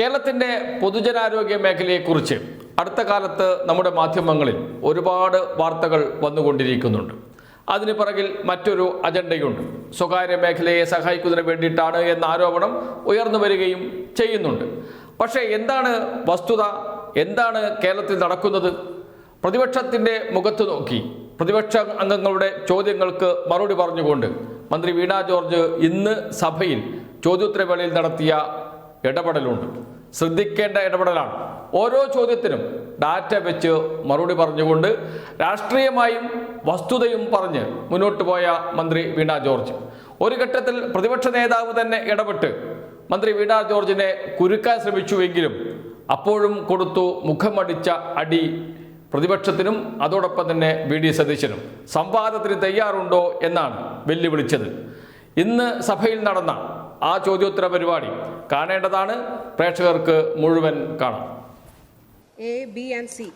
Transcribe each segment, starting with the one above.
കേരളത്തിന്റെ പൊതുജനാരോഗ്യ മേഖലയെക്കുറിച്ച് അടുത്ത കാലത്ത് നമ്മുടെ മാധ്യമങ്ങളിൽ ഒരുപാട് വാർത്തകൾ വന്നുകൊണ്ടിരിക്കുന്നുണ്ട്. അതിന് പിറകിൽ മറ്റൊരു അജണ്ടയുണ്ട്. സ്വകാര്യ മേഖലയെ സഹായിക്കുന്നതിന് വേണ്ടിയിട്ടാണ് എന്ന ആരോപണം ഉയർന്നു വരികയും ചെയ്യുന്നുണ്ട്. പക്ഷേ എന്താണ് വസ്തുത? എന്താണ് കേരളത്തിൽ നടക്കുന്നത്? പ്രതിപക്ഷത്തിന്റെ മുഖത്ത് നോക്കി പ്രതിപക്ഷ അംഗങ്ങളുടെ ചോദ്യങ്ങൾക്ക് മറുപടി പറഞ്ഞുകൊണ്ട് മന്ത്രി വീണ ജോർജ് ഇന്ന് സഭയിൽ ചോദ്യോത്തരവേളയിൽ നടത്തിയ ഇടപെടലുണ്ട്. ശ്രദ്ധിക്കേണ്ട ഇടപെടലാണ്. ഓരോ ചോദ്യത്തിനും ഡാറ്റ വെച്ച് മറുപടി പറഞ്ഞുകൊണ്ട് രാഷ്ട്രീയമായും വസ്തുതയും പറഞ്ഞ് മുന്നോട്ട് പോയ മന്ത്രി വീണ ജോർജ്. ഒരു ഘട്ടത്തിൽ പ്രതിപക്ഷ നേതാവ് തന്നെ ഇടപെട്ട് മന്ത്രി വീണ ജോർജിനെ കുരുക്കാൻ ശ്രമിച്ചുവെങ്കിലും അപ്പോഴും കൊടുത്തു മുഖമടിച്ച അടി പ്രതിപക്ഷത്തിനും അതോടൊപ്പം തന്നെ വി ഡി സതീശനും. സംവാദത്തിന് തയ്യാറുണ്ടോ എന്നാണ് വെല്ലുവിളിച്ചത്. ഇന്ന് സഭയിൽ നടന്ന ആ ചോദ്യോത്തര പരിപാടി കാണേണ്ടതാണ്. പ്രേക്ഷകർക്ക് മുഴുവൻ കാണാം. എ ബി ആൻഡ് സി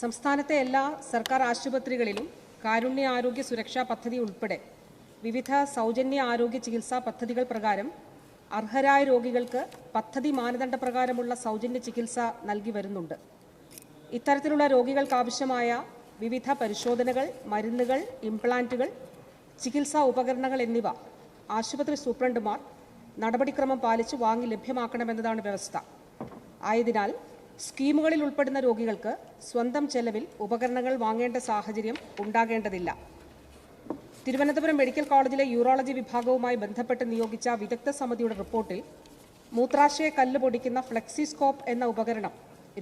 സംസ്ഥാനത്തെ എല്ലാ സർക്കാർ ആശുപത്രികളിലും കാരുണ്യ ആരോഗ്യ സുരക്ഷാ പദ്ധതി ഉൾപ്പെടെ വിവിധ സൗജന്യ ആരോഗ്യ ചികിത്സാ പദ്ധതികൾ പ്രകാരം അർഹരായ രോഗികൾക്ക് പദ്ധതി മാനദണ്ഡ പ്രകാരമുള്ള സൗജന്യ ചികിത്സ നൽകി വരുന്നുണ്ട്. ഇത്തരത്തിലുള്ള രോഗികൾക്ക് ആവശ്യമായ വിവിധ പരിശോധനകൾ മരുന്നുകൾ ഇംപ്ലാന്റുകൾ ചികിത്സാ ഉപകരണങ്ങൾ എന്നിവ ആശുപത്രി സൂപ്രണ്ടുമാർ നടപടിക്രമം പാലിച്ച് വാങ്ങി ലഭ്യമാക്കണമെന്നതാണ് വ്യവസ്ഥ. ആയതിനാൽ സ്കീമുകളിൽ ഉൾപ്പെടുന്ന രോഗികൾക്ക് സ്വന്തം ചെലവിൽ ഉപകരണങ്ങൾ വാങ്ങേണ്ട സാഹചര്യം ഉണ്ടാകേണ്ടതില്ല. തിരുവനന്തപുരം മെഡിക്കൽ കോളേജിലെ യൂറോളജി വിഭാഗവുമായി ബന്ധപ്പെട്ട് നിയോഗിച്ച വിദഗ്ധ സമിതിയുടെ റിപ്പോർട്ടിൽ മൂത്രാശയ കല്ല് പൊടിക്കുന്ന ഫ്ലെക്സിസ്കോപ്പ് എന്ന ഉപകരണം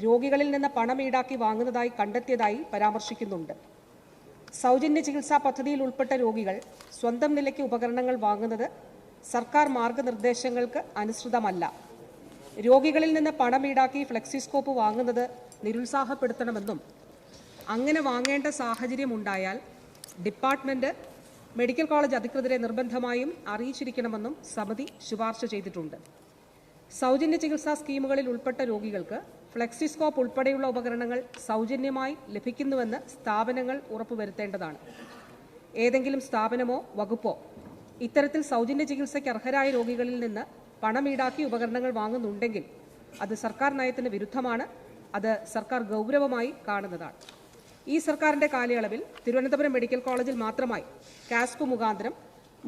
രോഗികളിൽ നിന്ന് പണം ഈടാക്കി വാങ്ങുന്നതായി കണ്ടെത്തിയതായി പരാമർശിക്കുന്നുണ്ട്. സൗജന്യ ചികിത്സാ പദ്ധതിയിൽ ഉൾപ്പെട്ട രോഗികൾ സ്വന്തം നിലയ്ക്ക് ഉപകരണങ്ങൾ വാങ്ങുന്നത് സർക്കാർ മാർഗനിർദ്ദേശങ്ങൾക്ക് അനുസൃതമല്ല. രോഗികളിൽ നിന്ന് പണം ഈടാക്കി ഫ്ലെക്സിസ്കോപ്പ് വാങ്ങുന്നത് നിരുത്സാഹപ്പെടുത്തണമെന്നും അങ്ങനെ വാങ്ങേണ്ട സാഹചര്യം ഉണ്ടായാൽ ഡിപ്പാർട്ട്മെന്റ് മെഡിക്കൽ കോളേജ് അധികൃതരെ നിർബന്ധമായും അറിയിച്ചിരിക്കണമെന്നും സമിതി ശുപാർശ ചെയ്തിട്ടുണ്ട്. സൗജന്യ ചികിത്സാ സ്കീമുകളിൽ ഉൾപ്പെട്ട രോഗികൾക്ക് ഫ്ലെക്സിസ്കോപ്പ് ഉൾപ്പെടെയുള്ള ഉപകരണങ്ങൾ സൗജന്യമായി ലഭിക്കുന്നുവെന്ന് സ്ഥാപനങ്ങൾ ഉറപ്പുവരുത്തേണ്ടതാണ്. ഏതെങ്കിലും സ്ഥാപനമോ വകുപ്പോ ഇത്തരത്തിൽ സൗജന്യ ചികിത്സയ്ക്ക് അർഹരായ രോഗികളിൽ നിന്ന് പണം ഈടാക്കി ഉപകരണങ്ങൾ വാങ്ങുന്നുണ്ടെങ്കിൽ അത് സർക്കാർ നയത്തിന് വിരുദ്ധമാണ്. അത് സർക്കാർ ഗൗരവമായി കാണുന്നതാണ്. ഈ സർക്കാരിന്റെ കാലയളവിൽ തിരുവനന്തപുരം മെഡിക്കൽ കോളേജിൽ മാത്രമായി കാസ്കു മുഖാന്തരം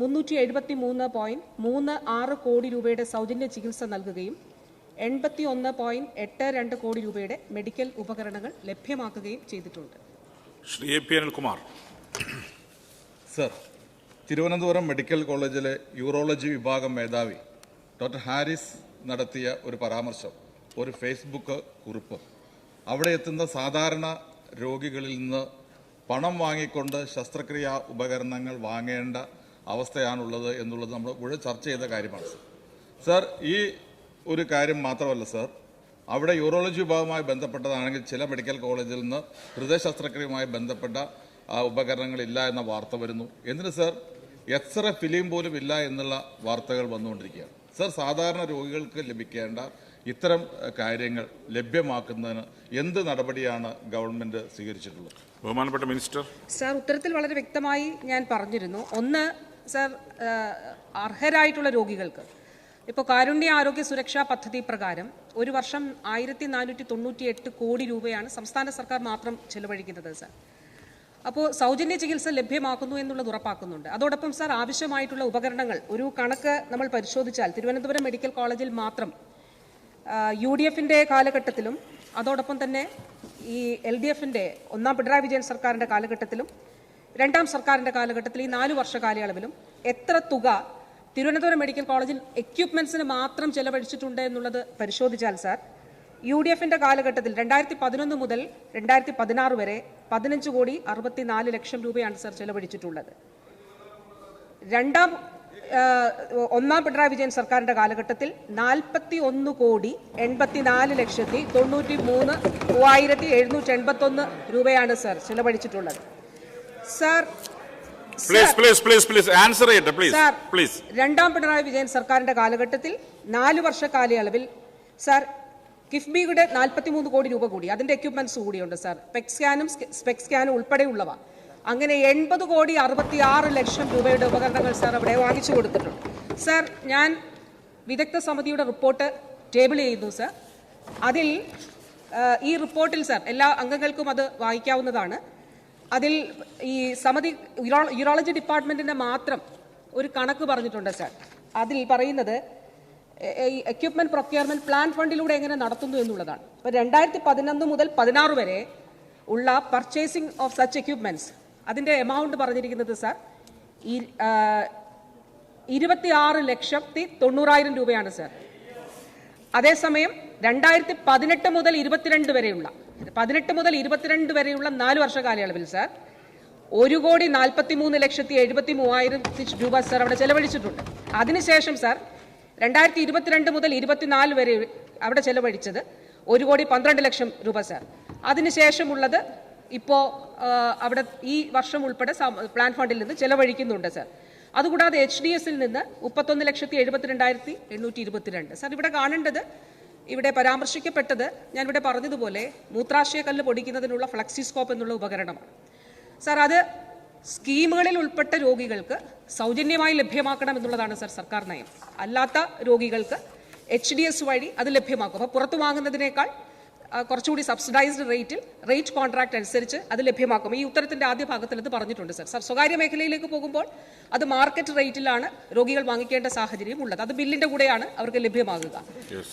മുന്നൂറ്റി എഴുപത്തി മൂന്ന് പോയിന്റ് മൂന്ന് ആറ് കോടി രൂപയുടെ സൗജന്യ ചികിത്സ നൽകുകയും എൺപത്തി ഒന്ന് പോയിന്റ് എട്ട് രണ്ട് കോടി രൂപയുടെ മെഡിക്കൽ ഉപകരണങ്ങൾ ലഭ്യമാക്കുകയും ചെയ്തിട്ടുണ്ട്. Sri A P Anilkumar. Sir Thiruvananthapuram medical കോളേജിലെ യൂറോളജി വിഭാഗം മേധാവി ഡോക്ടർ ഹാരിസ് നടത്തിയ ഒരു പരാമർശം ഒരു ഫേസ്ബുക്ക് കുറിപ്പ്. അവിടെ എത്തുന്ന സാധാരണ രോഗികളിൽ നിന്ന് പണം വാങ്ങിക്കൊണ്ട് ശസ്ത്രക്രിയാ ഉപകരണങ്ങൾ വാങ്ങേണ്ട അവസ്ഥയാണുള്ളത് എന്നുള്ളത് നമ്മൾ ഇവിടെ ചർച്ച ചെയ്ത കാര്യമാണ് സർ. സർ ഈ ഒരു കാര്യം മാത്രമല്ല സാർ. അവിടെ യൂറോളജി വിഭാഗവുമായി ബന്ധപ്പെട്ടതാണെങ്കിൽ ചില മെഡിക്കൽ കോളേജിൽ നിന്ന് ഹൃദയശസ്ത്രക്രിയയുമായി ബന്ധപ്പെട്ട ആ, ഉപകരണങ്ങളില്ല എന്ന വാർത്ത വരുന്നു. എന്നിട്ട് സർ? എക്സ്റേ ഫിലിം പോലും ഇല്ല എന്നുള്ള വാർത്തകൾ വന്നുകൊണ്ടിരിക്കുകയാണ്. സർ സാധാരണ രോഗികൾക്ക് ലഭിക്കേണ്ട ഇത്തരം കാര്യങ്ങൾ ലഭ്യമാക്കുന്നതിന് എന്ത് നടപടിയാണ് ഗവൺമെന്റ് സ്വീകരിച്ചിട്ടുള്ളത്? ബഹുമാനപ്പെട്ട മിനിസ്റ്റർ. സാർ ഉത്തരത്തിൽ വളരെ വ്യക്തമായി ഞാൻ പറഞ്ഞിരുന്നു. ഒന്ന് സാർ അർഹരായിട്ടുള്ള രോഗികൾക്ക് ഇപ്പോൾ കാരുണ്യ ആരോഗ്യ സുരക്ഷാ പദ്ധതി പ്രകാരം ഒരു വർഷം ആയിരത്തി നാനൂറ്റി തൊണ്ണൂറ്റി എട്ട് കോടി രൂപയാണ് സംസ്ഥാന സർക്കാർ മാത്രം ചെലവഴിക്കുന്നത് സാർ. അപ്പോൾ സൗജന്യ ചികിത്സ ലഭ്യമാക്കുന്നു എന്നുള്ളത് ഉറപ്പാക്കുന്നുണ്ട്. അതോടൊപ്പം സാർ ആവശ്യമായിട്ടുള്ള ഉപകരണങ്ങൾ ഒരു കണക്ക് നമ്മൾ പരിശോധിച്ചാൽ തിരുവനന്തപുരം മെഡിക്കൽ കോളേജിൽ മാത്രം യു ഡി എഫിന്റെ കാലഘട്ടത്തിലും അതോടൊപ്പം തന്നെ ഈ എൽ ഡി എഫിന്റെ ഒന്നാം പിണറായി വിജയൻ സർക്കാരിന്റെ കാലഘട്ടത്തിലും രണ്ടാം സർക്കാരിന്റെ കാലഘട്ടത്തിൽ ഈ നാല് വർഷ കാലയളവിലും എത്ര തുക തിരുവനന്തപുരം മെഡിക്കൽ കോളേജിൽ എക്യുപ്മെന്റ്സിന് മാത്രം ചെലവഴിച്ചിട്ടുണ്ട് എന്നുള്ളത് പരിശോധിച്ചാൽ സാർ യു ഡി എഫിന്റെ കാലഘട്ടത്തിൽ രണ്ടായിരത്തി പതിനൊന്ന് മുതൽ രണ്ടായിരത്തി പതിനാറ് വരെ പതിനഞ്ച് കോടി അറുപത്തിനാല് ലക്ഷം രൂപയാണ് സാർ ചെലവഴിച്ചിട്ടുള്ളത്. രണ്ടാം ഒന്നാം പിണറായി വിജയൻ സർക്കാരിന്റെ കാലഘട്ടത്തിൽ നാൽപ്പത്തി ഒന്ന് കോടി എൺപത്തിനാല് ലക്ഷത്തി തൊണ്ണൂറ്റി മൂന്ന് മൂവായിരത്തി എഴുന്നൂറ്റി എൺപത്തി ഒന്ന് രൂപയാണ് sir ചെലവഴിച്ചിട്ടുള്ളത്. Sir please please please please answer ചെയ്യട്ടെ പ്ലീസ് സാർ പ്ലീസ് രണ്ടാം പിണറായി വിജയൻ സർക്കാരിന്റെ കാലഘട്ടത്തിൽ നാല് വർഷ കാലയളവിൽ സാർ കിഫ്ബിയുടെ നാൽപ്പത്തിമൂന്ന് കോടി രൂപ കൂടി അതിന്റെ എക്യുപ്മെന്റ്സ് കൂടിയുണ്ട് സാർ. പെക് സ്കാനും സ്പെക് സ്കാനും ഉൾപ്പെടെയുള്ളവ. അങ്ങനെ എൺപത് കോടി അറുപത്തി ആറ് ലക്ഷം രൂപയുടെ ഉപകരണങ്ങൾ സാർ അവിടെ വാങ്ങിച്ചു കൊടുത്തിട്ടുണ്ട്. സാർ ഞാൻ വിദഗ്ധ സമിതിയുടെ റിപ്പോർട്ട് ടേബിൾ ചെയ്യുന്നു സാർ. അതിൽ ഈ റിപ്പോർട്ടിൽ സാർ എല്ലാ അംഗങ്ങൾക്കും അത് വായിക്കാവുന്നതാണ്. അതിൽ ഈ സമിതി യൂറോ- യൂറോളജി ഡിപ്പാർട്ട്മെന്റിന്റെ മാത്രം ഒരു കണക്ക് പറഞ്ഞിട്ടുണ്ട് സാർ അതിൽ പറയുന്നത് ഈ എക്യുപ്മെന്റ് പ്രൊക്യൂർമെന്റ് പ്ലാൻ ഫണ്ടിലൂടെ എങ്ങനെ നടത്തുന്നു എന്നുള്ളതാണ്. അപ്പോൾ രണ്ടായിരത്തി പതിനൊന്ന് മുതൽ പതിനാറ് വരെ ഉള്ള പർച്ചേസിംഗ് ഓഫ് സച്ച് എക്യുപ്മെന്റ്സ് അതിന്റെ എമൗണ്ട് പറഞ്ഞിരിക്കുന്നത് സാർ ഈ ഇരുപത്തിയാറ് ലക്ഷത്തി തൊണ്ണൂറായിരം രൂപയാണ് സാർ അതേസമയം രണ്ടായിരത്തി പതിനെട്ട് മുതൽ ഇരുപത്തിരണ്ട് വരെയുള്ള പതിനെട്ട് മുതൽ ഇരുപത്തിരണ്ട് വരെയുള്ള നാല് വർഷ കാലയളവിൽ സാർ. ഒരു കോടി നാൽപ്പത്തി മൂന്ന് ലക്ഷത്തി എഴുപത്തി മൂവായിരം രൂപ സാർ അവിടെ ചെലവഴിച്ചിട്ടുണ്ട്. അതിനുശേഷം സാർ രണ്ടായിരത്തി ഇരുപത്തിരണ്ട് മുതൽ ഇരുപത്തിനാല് വരെ അവിടെ ചെലവഴിച്ചത് ഒരു കോടി പന്ത്രണ്ട് ലക്ഷം രൂപ സാർ. അതിനുശേഷമുള്ളത് ഇപ്പോൾ അവിടെ ഈ വർഷം ഉൾപ്പെടെ പ്ലാൻ ഫണ്ടിൽ നിന്ന് ചെലവഴിക്കുന്നുണ്ട് സാർ. അതുകൂടാതെ എച്ച് ഡി എസിൽ നിന്ന് മുപ്പത്തൊന്ന് ലക്ഷത്തി എഴുപത്തിരണ്ടായിരത്തി എണ്ണൂറ്റി ഇരുപത്തിരണ്ട്. സാർ ഇവിടെ കാണേണ്ടത് ഇവിടെ പരാമർശിക്കപ്പെട്ടത് ഞാൻ ഇവിടെ പറഞ്ഞതുപോലെ മൂത്രാശയ കല്ല് പൊടിക്കുന്നതിനുള്ള ഫ്ലക്സിസ്കോപ്പ് എന്നുള്ള ഉപകരണമാണ്. സാർ അത് സ്കീമുകളിൽ ഉൾപ്പെട്ട രോഗികൾക്ക് സൗജന്യമായി ലഭ്യമാക്കണം എന്നുള്ളതാണ് സാർ സർക്കാർ നയം. അല്ലാത്ത രോഗികൾക്ക് എച്ച് ഡി എസ് വഴി അത് ലഭ്യമാക്കും. അപ്പോൾ പുറത്തു വാങ്ങുന്നതിനേക്കാൾ കുറച്ചുകൂടി സബ്സിഡൈസ്ഡ് റേറ്റിൽ റേറ്റ് കോൺട്രാക്ട് അനുസരിച്ച് അത് ലഭ്യമാക്കും. ഈ ഉത്തരത്തിന്റെ ആദ്യ ഭാഗത്തിൽ അത് പറഞ്ഞിട്ടുണ്ട് സർ സർ സ്വകാര്യ മേഖലയിലേക്ക് പോകുമ്പോൾ അത് മാർക്കറ്റ് റേറ്റിലാണ് രോഗികൾ വാങ്ങിക്കേണ്ട സാഹചര്യം ഉള്ളത്. അത് ബില്ലിന്റെ കൂടെയാണ് അവർക്ക് ലഭ്യമാകുക.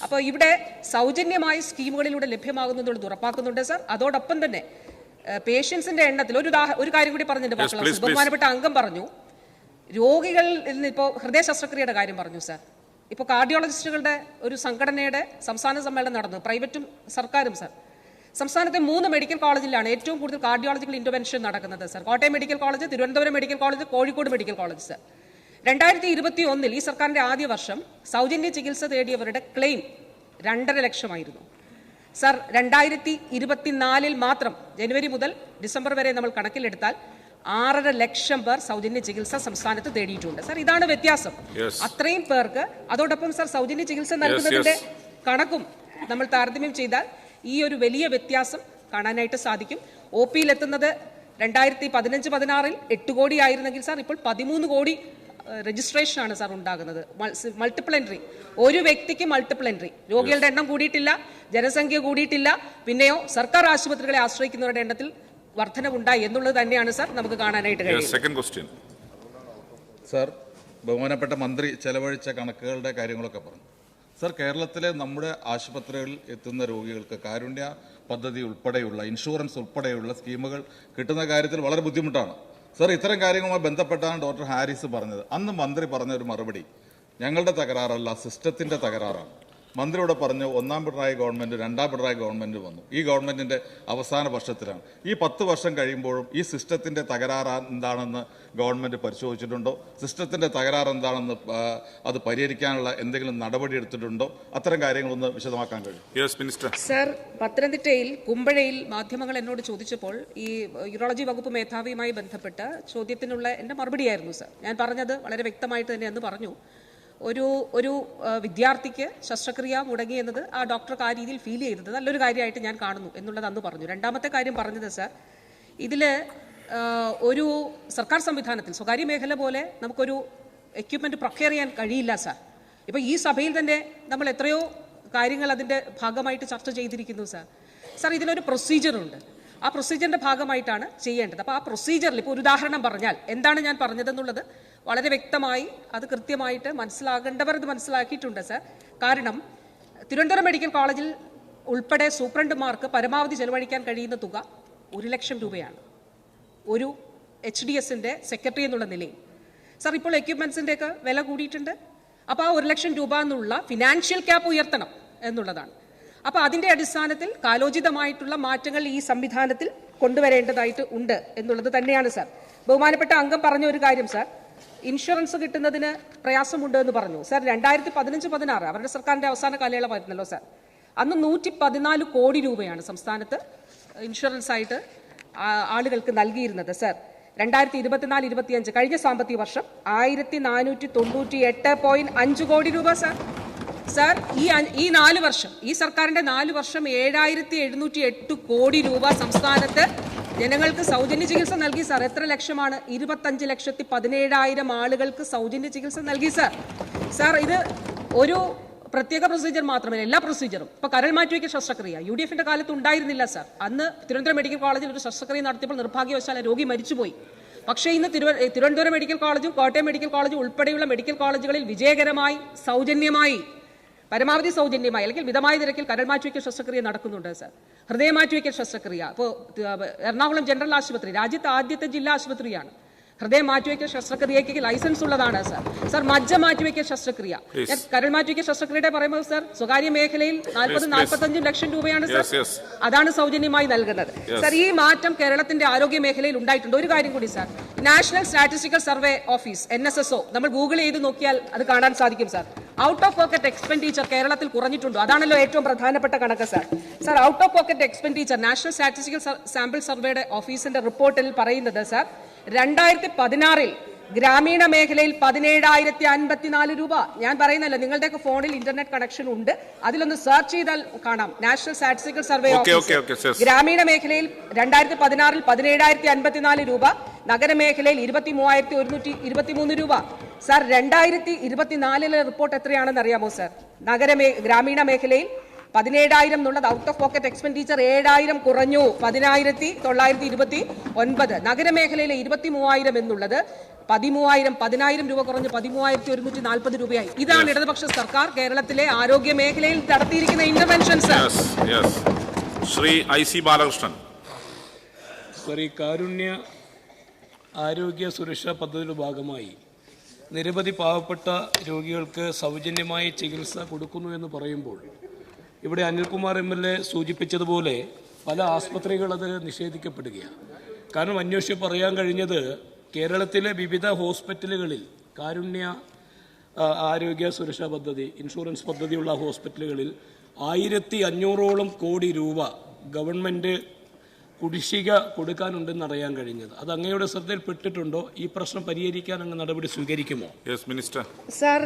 അപ്പോൾ ഇവിടെ സൗജന്യമായ സ്കീമുകളിലൂടെ ലഭ്യമാകുന്നതുകൊണ്ട് ഉറപ്പാക്കുന്നുണ്ട് സർ അതോടൊപ്പം തന്നെ പേഷ്യൻസിന്റെ എണ്ണത്തിൽ ഒരു ഒരു കാര്യം കൂടി പറഞ്ഞിട്ടുണ്ട്. ബഹുമാനപ്പെട്ട അംഗം പറഞ്ഞു രോഗികളിൽ നിന്ന് ഇപ്പോൾ ഹൃദയ ശസ്ത്രക്രിയയുടെ കാര്യം പറഞ്ഞു സാർ ഇപ്പോൾ കാർഡിയോളജിസ്റ്റുകളുടെ ഒരു സംഘടനയുടെ സംസ്ഥാന സമ്മേളനം നടന്നു. പ്രൈവറ്റും സർക്കാരും സർ. സംസ്ഥാനത്തെ മൂന്ന് മെഡിക്കൽ കോളേജിലാണ് ഏറ്റവും കൂടുതൽ കാർഡിയോളജിക്കൽ ഇന്റർവെൻഷൻ നടക്കുന്നത് sir. Kottayam medical college Thiruvananthapuram medical college Kozhikode medical college sir. രണ്ടായിരത്തി ഇരുപത്തി ഒന്നിൽ ഈ സർക്കാരിന്റെ ആദ്യ വർഷം സൗജന്യ ചികിത്സ തേടിയവരുടെ ക്ലെയിം രണ്ടര ലക്ഷമായിരുന്നു. സർ രണ്ടായിരത്തി ഇരുപത്തിനാലിൽ മാത്രം ജനുവരി മുതൽ ഡിസംബർ വരെ നമ്മൾ കണക്കിലെടുത്താൽ ആറര ലക്ഷം പേർ സൗജന്യ ചികിത്സ സംസ്ഥാനത്ത് തേടിയിട്ടുണ്ട്. സർ ഇതാണ് വ്യത്യാസം. അത്രയും പേർക്ക് അതോടൊപ്പം സർ സൗജന്യ ചികിത്സ നൽകുന്നതിന്റെ കണക്കും നമ്മൾ താരതമ്യം ചെയ്താൽ ഈ ഒരു വലിയ വ്യത്യാസം കാണാനായിട്ട് സാധിക്കും. ഒ പിയിലെത്തുന്നത് രണ്ടായിരത്തി പതിനഞ്ച് പതിനാറിൽ എട്ട് കോടി ആയിരുന്നെങ്കിൽ സാർ ഇപ്പോൾ പതിമൂന്ന് കോടി രജിസ്ട്രേഷൻ ആണ് സാർ ഉണ്ടാകുന്നത്. Multiple entry. ഒരു വ്യക്തിക്ക് മൾട്ടിപ്പിൾ എൻട്രി. രോഗികളുടെ എണ്ണം കൂടിയിട്ടില്ല ജനസംഖ്യ കൂടിയിട്ടില്ല. പിന്നെയോ സർക്കാർ ആശുപത്രികളെ ആശ്രയിക്കുന്നവരുടെ എണ്ണത്തിൽ വർധനവുണ്ടായി എന്നുള്ളത് തന്നെയാണ് സർ നമുക്ക് കാണാനായിട്ട് കഴിയുന്നത്. സെക്കൻഡ് ക്വസ്റ്റ്യൻ സർ ബഹുമാനപ്പെട്ട മന്ത്രി ചെലവഴിച്ച കണക്കുകളുടെ കാര്യങ്ങളൊക്കെ പറഞ്ഞു. സർ കേരളത്തിലെ നമ്മുടെ ആശുപത്രികളിൽ എത്തുന്ന രോഗികൾക്ക് കാരുണ്യ പദ്ധതി ഉൾപ്പെടെയുള്ള ഇൻഷുറൻസ് ഉൾപ്പെടെയുള്ള സ്കീമുകൾ കിട്ടുന്ന കാര്യത്തിൽ വളരെ ബുദ്ധിമുട്ടാണ്. സർ ഇത്തരം കാര്യങ്ങളുമായി ബന്ധപ്പെട്ടാണ് ഡോക്ടർ ഹാരിസ് പറഞ്ഞത്. അന്ന് മന്ത്രി പറഞ്ഞ ഒരു മറുപടി ഞങ്ങളുടെ തകരാറല്ല സിസ്റ്റത്തിന്റെ തകരാറാണ്. മന്ത്രിയോട് പറഞ്ഞു ഒന്നാം പിണറായി ഗവൺമെന്റ് രണ്ടാം പിണറായി ഗവൺമെന്റ് വന്നു. ഈ ഗവൺമെന്റിന്റെ അവസാന വർഷത്തിലാണ്. ഈ പത്ത് വർഷം കഴിയുമ്പോഴും ഈ സിസ്റ്റത്തിന്റെ തകരാറ് എന്താണെന്ന് ഗവൺമെന്റ് പരിശോധിച്ചിട്ടുണ്ടോ? സിസ്റ്റത്തിന്റെ തകരാറ് എന്താണെന്ന് അത് പരിഹരിക്കാനുള്ള എന്തെങ്കിലും നടപടി എടുത്തിട്ടുണ്ടോ? അത്തരം കാര്യങ്ങളൊന്ന് വിശദമാക്കാൻ കഴിയും. മിനിസ്റ്റർ. സർ പത്തനംതിട്ടയിൽ കുമ്പഴയിൽ മാധ്യമങ്ങൾ എന്നോട് ചോദിച്ചപ്പോൾ ഈ യൂറോളജി വകുപ്പ് മേധാവിയുമായി ബന്ധപ്പെട്ട ചോദ്യത്തിനുള്ള എന്റെ മറുപടിയായിരുന്നു സർ. ഞാൻ പറഞ്ഞത് വളരെ വ്യക്തമായിട്ട് തന്നെ അന്ന് പറഞ്ഞു. ഒരു ഒരു വിദ്യാർത്ഥിക്ക് ശസ്ത്രക്രിയ മുടങ്ങി എന്നത് ആ ഡോക്ടർക്ക് ആ രീതിയിൽ ഫീൽ ചെയ്തത് നല്ലൊരു കാര്യമായിട്ട് ഞാൻ കാണുന്നു എന്നുള്ളത് അന്ന് പറഞ്ഞു. രണ്ടാമത്തെ കാര്യം പറഞ്ഞത് സർ ഇതിൽ ഒരു സർക്കാർ സംവിധാനത്തിൽ സ്വകാര്യ മേഖല പോലെ നമുക്കൊരു എക്യുപ്മെന്റ് പ്രൊക്യർ ചെയ്യാൻ കഴിയില്ല സാർ ഇപ്പോൾ ഈ സഭയിൽ തന്നെ നമ്മൾ എത്രയോ കാര്യങ്ങൾ അതിന്റെ ഭാഗമായിട്ട് ചർച്ച ചെയ്തിരിക്കുന്നു സാർ സാർ ഇതിനൊരു പ്രൊസീജിയറുണ്ട് ആ പ്രൊസീജിയറിന്റെ ഭാഗമായിട്ടാണ് ചെയ്യേണ്ടത്. അപ്പോൾ ആ പ്രൊസീജിയറിൽ ഇപ്പോൾ ഒരു ഉദാഹരണം പറഞ്ഞാൽ എന്താണ് ഞാൻ പറഞ്ഞതെന്നുള്ളത്? വളരെ വ്യക്തമായി അത് കൃത്യമായിട്ട് മനസ്സിലാകേണ്ടവർ ഇത് മനസ്സിലാക്കിയിട്ടുണ്ട് സർ. കാരണം തിരുവനന്തപുരം മെഡിക്കൽ കോളേജിൽ ഉൾപ്പെടെ സൂപ്രണ്ടുമാർക്ക് പരമാവധി ചെലവഴിക്കാൻ കഴിയുന്ന തുക ഒരു ലക്ഷം രൂപയാണ്. ഒരു എച്ച് ഡി എസിന്റെ സെക്രട്ടറി എന്നുള്ള നിലയിൽ. സർ ഇപ്പോൾ എക്യുപ്മെൻസിന്റെയൊക്കെ വില കൂടിയിട്ടുണ്ട്. അപ്പോൾ ആ ഒരു ലക്ഷം രൂപ എന്നുള്ള ഫിനാൻഷ്യൽ ക്യാപ്പ് ഉയർത്തണം എന്നുള്ളതാണ്. അപ്പോൾ അതിന്റെ അടിസ്ഥാനത്തിൽ കാലോചിതമായിട്ടുള്ള മാറ്റങ്ങൾ ഈ സംവിധാനത്തിൽ കൊണ്ടുവരേണ്ടതായിട്ട് ഉണ്ട് എന്നുള്ളത് തന്നെയാണ് സർ. ബഹുമാനപ്പെട്ട അംഗം പറഞ്ഞ ഒരു കാര്യം സാർ. ഇൻഷുറൻസ് കിട്ടുന്നതിന് പ്രയാസമുണ്ട് എന്ന് പറഞ്ഞു. സാർ രണ്ടായിരത്തി പതിനഞ്ച് പതിനാറ് അവരുടെ സർക്കാരിന്റെ അവസാന കാലയളവായിരുന്നല്ലോ സാർ. അന്ന് നൂറ്റി പതിനാല് കോടി രൂപയാണ് സംസ്ഥാനത്ത് ഇൻഷുറൻസ് ആയിട്ട് ആളുകൾക്ക് നൽകിയിരുന്നത് സർ. രണ്ടായിരത്തി ഇരുപത്തിനാല് ഇരുപത്തിയഞ്ച് കഴിഞ്ഞ സാമ്പത്തിക വർഷം ആയിരത്തി നാനൂറ്റി തൊണ്ണൂറ്റി എട്ട് പോയിന്റ് അഞ്ച് കോടി രൂപ സാർ. സാർ ഈ ഈ നാല് വർഷം ഈ സർക്കാരിന്റെ നാല് വർഷം ഏഴായിരത്തി എഴുന്നൂറ്റി എട്ട് കോടി രൂപ സംസ്ഥാനത്ത് ജനങ്ങൾക്ക് സൗജന്യ ചികിത്സ നൽകി സാർ. എത്ര ലക്ഷമാണ്? ഇരുപത്തഞ്ച് ലക്ഷത്തി പതിനേഴായിരം ആളുകൾക്ക് സൗജന്യ ചികിത്സ നൽകി സാർ. സാർ ഇത് ഒരു പ്രത്യേക പ്രൊസീജിയർ മാത്രമല്ല എല്ലാ പ്രൊസീജിയറും. ഇപ്പൊ കരൾ മാറ്റിവെക്കൽ ശസ്ത്രക്രിയ. യു ഡി എഫിന്റെ കാലത്ത് ഉണ്ടായിരുന്നില്ല സാർ. അന്ന് തിരുവനന്തപുരം മെഡിക്കൽ കോളേജിൽ ഒരു ശസ്ത്രക്രിയ നടത്തിയപ്പോൾ നിർഭാഗ്യവശാൽ രോഗി മരിച്ചുപോയി. പക്ഷേ ഇന്ന് തിരുവ- തിരുവനന്തപുരം മെഡിക്കൽ കോളേജും കോട്ടയം മെഡിക്കൽ കോളേജും ഉൾപ്പെടെയുള്ള മെഡിക്കൽ കോളേജുകളിൽ വിജയകരമായി സൗജന്യമായി പരമാവധി സൗജന്യമായി അല്ലെങ്കിൽ മിതമായ നിരക്കിൽ കരൾ മാറ്റിവയ്ക്കൽ ശസ്ത്രക്രിയ നടക്കുന്നുണ്ട് സർ. ഹൃദയ മാറ്റിവെക്കൽ ശസ്ത്രക്രിയ. ഇപ്പോൾ എറണാകുളം ജനറൽ ആശുപത്രി രാജ്യത്തെ ആദ്യത്തെ ജില്ലാ ആശുപത്രിയാണ്. ഹൃദയം മാറ്റിവെക്കൽ ശസ്ത്രക്രിയയ്ക്ക് ലൈസൻസ് ഉള്ളതാണ് സർ സർ മജ്ജ മാറ്റിവെക്കൽ ശസ്ത്രക്രിയ. ഞാൻ കരൾ മാറ്റിവെക്കൽ ശസ്ത്രക്രിയയുടെ പറയുമ്പോൾ സർ സ്വകാര്യ മേഖലയിൽ നാൽപ്പത്. നാൽപ്പത്തഞ്ചും ലക്ഷം രൂപയാണ് സാർ. അതാണ് സൗജന്യമായി നൽകുന്നത്. സർ ഈ മാറ്റം കേരളത്തിന്റെ ആരോഗ്യ മേഖലയിൽ ഉണ്ടായിട്ടുണ്ട്. ഒരു കാര്യം കൂടി sir national statistical survey office N S S O നമ്മൾ ഗൂഗിൾ ചെയ്ത് നോക്കിയാൽ അത് കാണാൻ സാധിക്കും sir out of pocket expenditure കേരളത്തിൽ കുറഞ്ഞിട്ടുണ്ടോ. അതാണല്ലോ ഏറ്റവും പ്രധാനപ്പെട്ട കണക്ക് sir sir out of pocket expenditure national statistical sample സർവേയുടെ ഓഫീസിന്റെ റിപ്പോർട്ടിൽ പറയുന്നത് സാർ രണ്ടായിരത്തി പതിനാറിൽ ഗ്രാമീണ മേഖലയിൽ പതിനേഴായിരത്തി അൻപത്തിനാല് രൂപ. ഞാൻ പറയുന്നല്ലോ നിങ്ങളുടെയൊക്കെ ഫോണിൽ ഇന്റർനെറ്റ് കണക്ഷൻ ഉണ്ട്. അതിലൊന്ന് സെർച്ച് ചെയ്താൽ കാണാം. National statistical survey. ഗ്രാമീണ മേഖലയിൽ രണ്ടായിരത്തി പതിനാറിൽ പതിനേഴായിരത്തി അൻപത്തിനാല് രൂപ നഗരമേഖലയിൽ ഇരുപത്തി മൂവായിരത്തി ഒരുന്നൂറ്റി ഇരുപത്തിമൂന്ന് രൂപ. സാർ രണ്ടായിരത്തി ഇരുപത്തിനാലിലെ റിപ്പോർട്ട് എത്രയാണെന്ന് അറിയാമോ സാർ നഗരമേ ഗ്രാമീണ മേഖലയിൽ പതിനേഴായിരം എന്നുള്ളത് ഔട്ട് ഓഫ് പോക്കറ്റ് എക്സ്പെൻഡിച്ചർ ഏഴായിരം കുറഞ്ഞു. പതിനായിരത്തി തൊള്ളായിരത്തി ഇരുപത്തി ഒൻപത്. നഗരമേഖലയിലെ ഇരുപത്തി മൂവായിരം എന്നുള്ളത് പതിമൂവായിരം പതിനായിരം രൂപ കുറഞ്ഞ് പതിമൂവായിരത്തി ഒരുന്നൂറ്റി നാൽപ്പത് രൂപയായി. ഇതാണ് ഇടതുപക്ഷ സർക്കാർ കേരളത്തിലെ ആരോഗ്യ മേഖലയിൽ നടത്തിയിരിക്കുന്ന interventions Shri I C Balakrishnan. Shri Karunya Arogya Suraksha പദ്ധതിയുടെ ഭാഗമായി നിരവധി പാവപ്പെട്ട രോഗികൾക്ക് സൗജന്യമായി ചികിത്സ കൊടുക്കുന്നു എന്ന് പറയുമ്പോൾ ഇവിടെ അനിൽകുമാർ എം എൽ എ സൂചിപ്പിച്ചതുപോലെ പല ആസ്പത്രികളത് നിഷേധിക്കപ്പെടുകയാണ്. കാരണം അന്വേഷിച്ച് പറയാൻ കഴിഞ്ഞത് കേരളത്തിലെ വിവിധ ഹോസ്പിറ്റലുകളിൽ കാരുണ്യ ആരോഗ്യ സുരക്ഷാ പദ്ധതി ഇൻഷുറൻസ് പദ്ധതിയുള്ള ഹോസ്പിറ്റലുകളിൽ ആയിരത്തി അഞ്ഞൂറോളം കോടി രൂപ ഗവൺമെന്റ് കുടിശ്ശിക കൊടുക്കാനുണ്ടെന്ന് അറിയാൻ കഴിഞ്ഞത്. അത് അങ്ങയുടെ ശ്രദ്ധയിൽപ്പെട്ടിട്ടുണ്ടോ? ഈ പ്രശ്നം പരിഹരിക്കാൻ അങ്ങ് നടപടി സ്വീകരിക്കുമോ? യെസ് മിനിസ്റ്റർ സാർ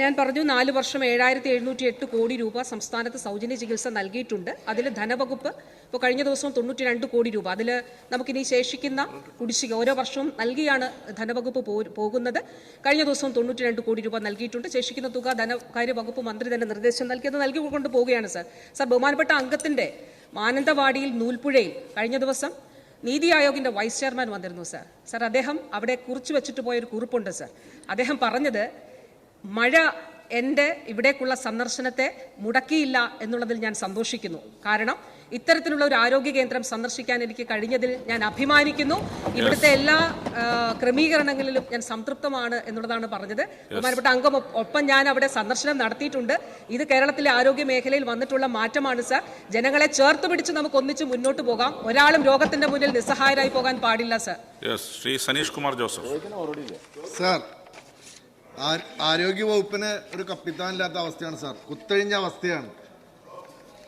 ഞാൻ പറഞ്ഞു നാല് വർഷം ഏഴായിരത്തി എഴുന്നൂറ്റി എട്ട് കോടി രൂപ സംസ്ഥാനത്ത് സൗജന്യ ചികിത്സ നൽകിയിട്ടുണ്ട്. അതിൽ ധനവകുപ്പ് ഇപ്പോൾ കഴിഞ്ഞ ദിവസം തൊണ്ണൂറ്റി രണ്ട് കോടി രൂപ. അതിൽ നമുക്കിനി ശേഷിക്കുന്ന കുടിശ്ശിക ഓരോ വർഷവും നൽകിയാണ് ധനവകുപ്പ് പോകുന്നത്. കഴിഞ്ഞ ദിവസം തൊണ്ണൂറ്റി രണ്ട് കോടി രൂപ നൽകിയിട്ടുണ്ട്. ശേഷിക്കുന്ന തുക ധനകാര്യ വകുപ്പ് മന്ത്രി തന്നെ നിർദ്ദേശം നൽകി അത് നൽകിക്കൊണ്ട് പോവുകയാണ് സാർ സാർ ബഹുമാനപ്പെട്ട അംഗത്തിന്റെ മാനന്തവാടിയിൽ നൂൽപ്പുഴയിൽ കഴിഞ്ഞ ദിവസം നീതി ആയോഗിന്റെ വൈസ് ചെയർമാൻ വന്നിരുന്നു സാർ. സാർ അദ്ദേഹം അവിടെ കുറിച്ച് വെച്ചിട്ട് പോയൊരു കുറിപ്പുണ്ട് സാർ. അദ്ദേഹം പറഞ്ഞത് മഴ എന്റെ ഇവിടേക്കുള്ള സന്ദർശനത്തെ മുടക്കിയില്ല എന്നുള്ളതിൽ ഞാൻ സന്തോഷിക്കുന്നു. കാരണം ഇത്തരത്തിലുള്ള ഒരു ആരോഗ്യ കേന്ദ്രം സന്ദർശിക്കാൻ എനിക്ക് കഴിഞ്ഞതിൽ ഞാൻ അഭിമാനിക്കുന്നു. ഇവിടുത്തെ എല്ലാ ക്രമീകരണങ്ങളിലും ഞാൻ സംതൃപ്തമാണ് എന്നുള്ളതാണ് പറഞ്ഞത്. ബഹുമാനപ്പെട്ട അംഗം ഒപ്പം ഞാൻ അവിടെ സന്ദർശനം നടത്തിയിട്ടുണ്ട്. ഇത് കേരളത്തിലെ ആരോഗ്യ മേഖലയിൽ വന്നിട്ടുള്ള മാറ്റമാണ് സർ. ജനങ്ങളെ ചേർത്ത് പിടിച്ച് നമുക്ക് ഒന്നിച്ച് മുന്നോട്ട് പോകാം. ഒരാളും രോഗത്തിന്റെ മുന്നിൽ നിസ്സഹായരായി പോകാൻ പാടില്ല sir. Yes Shri Sanish Kumar Joseph. Sir ആരോഗ്യ വകുപ്പിന് ഒരു കപ്പിത്താനില്ലാത്ത അവസ്ഥയാണ് സർ. കുത്തഴിഞ്ഞ അവസ്ഥയാണ്.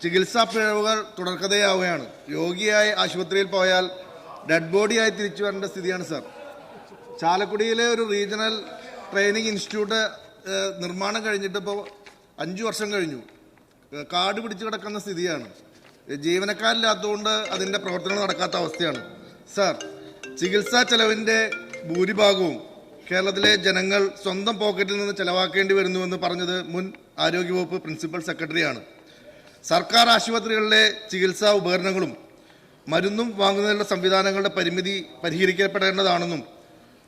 ചികിത്സാ പിഴവുകൾ തുടർക്കഥയാവുകയാണ്. രോഗിയായി ആശുപത്രിയിൽ പോയാൽ ഡെഡ് ബോഡിയായി തിരിച്ചു വരേണ്ട സ്ഥിതിയാണ് സാർ. ചാലക്കുടിയിലെ ഒരു റീജിയണൽ ട്രെയിനിങ് ഇൻസ്റ്റിറ്റ്യൂട്ട് നിർമ്മാണം കഴിഞ്ഞിട്ട് ഇപ്പോൾ അഞ്ച് വർഷം കഴിഞ്ഞു. കാട് പിടിച്ചു കിടക്കുന്ന സ്ഥിതിയാണ്. ജീവനക്കാരില്ലാത്തതുകൊണ്ട് അതിന്റെ പ്രവർത്തനം നടക്കാത്ത അവസ്ഥയാണ്. സാർ ചികിത്സാ ചെലവിന്റെ ഭൂരിഭാഗവും കേരളത്തിലെ ജനങ്ങൾ സ്വന്തം പോക്കറ്റിൽ നിന്ന് ചെലവാക്കേണ്ടി വരുന്നുവെന്ന് പറഞ്ഞത് മുൻ ആരോഗ്യവകുപ്പ് പ്രിൻസിപ്പൽ സെക്രട്ടറിയാണ്. സർക്കാർ ആശുപത്രികളിലെ ചികിത്സാ ഉപകരണങ്ങളും മരുന്നും വാങ്ങുന്നതിനുള്ള സംവിധാനങ്ങളുടെ പരിമിതി പരിഹരിക്കപ്പെടേണ്ടതാണെന്നും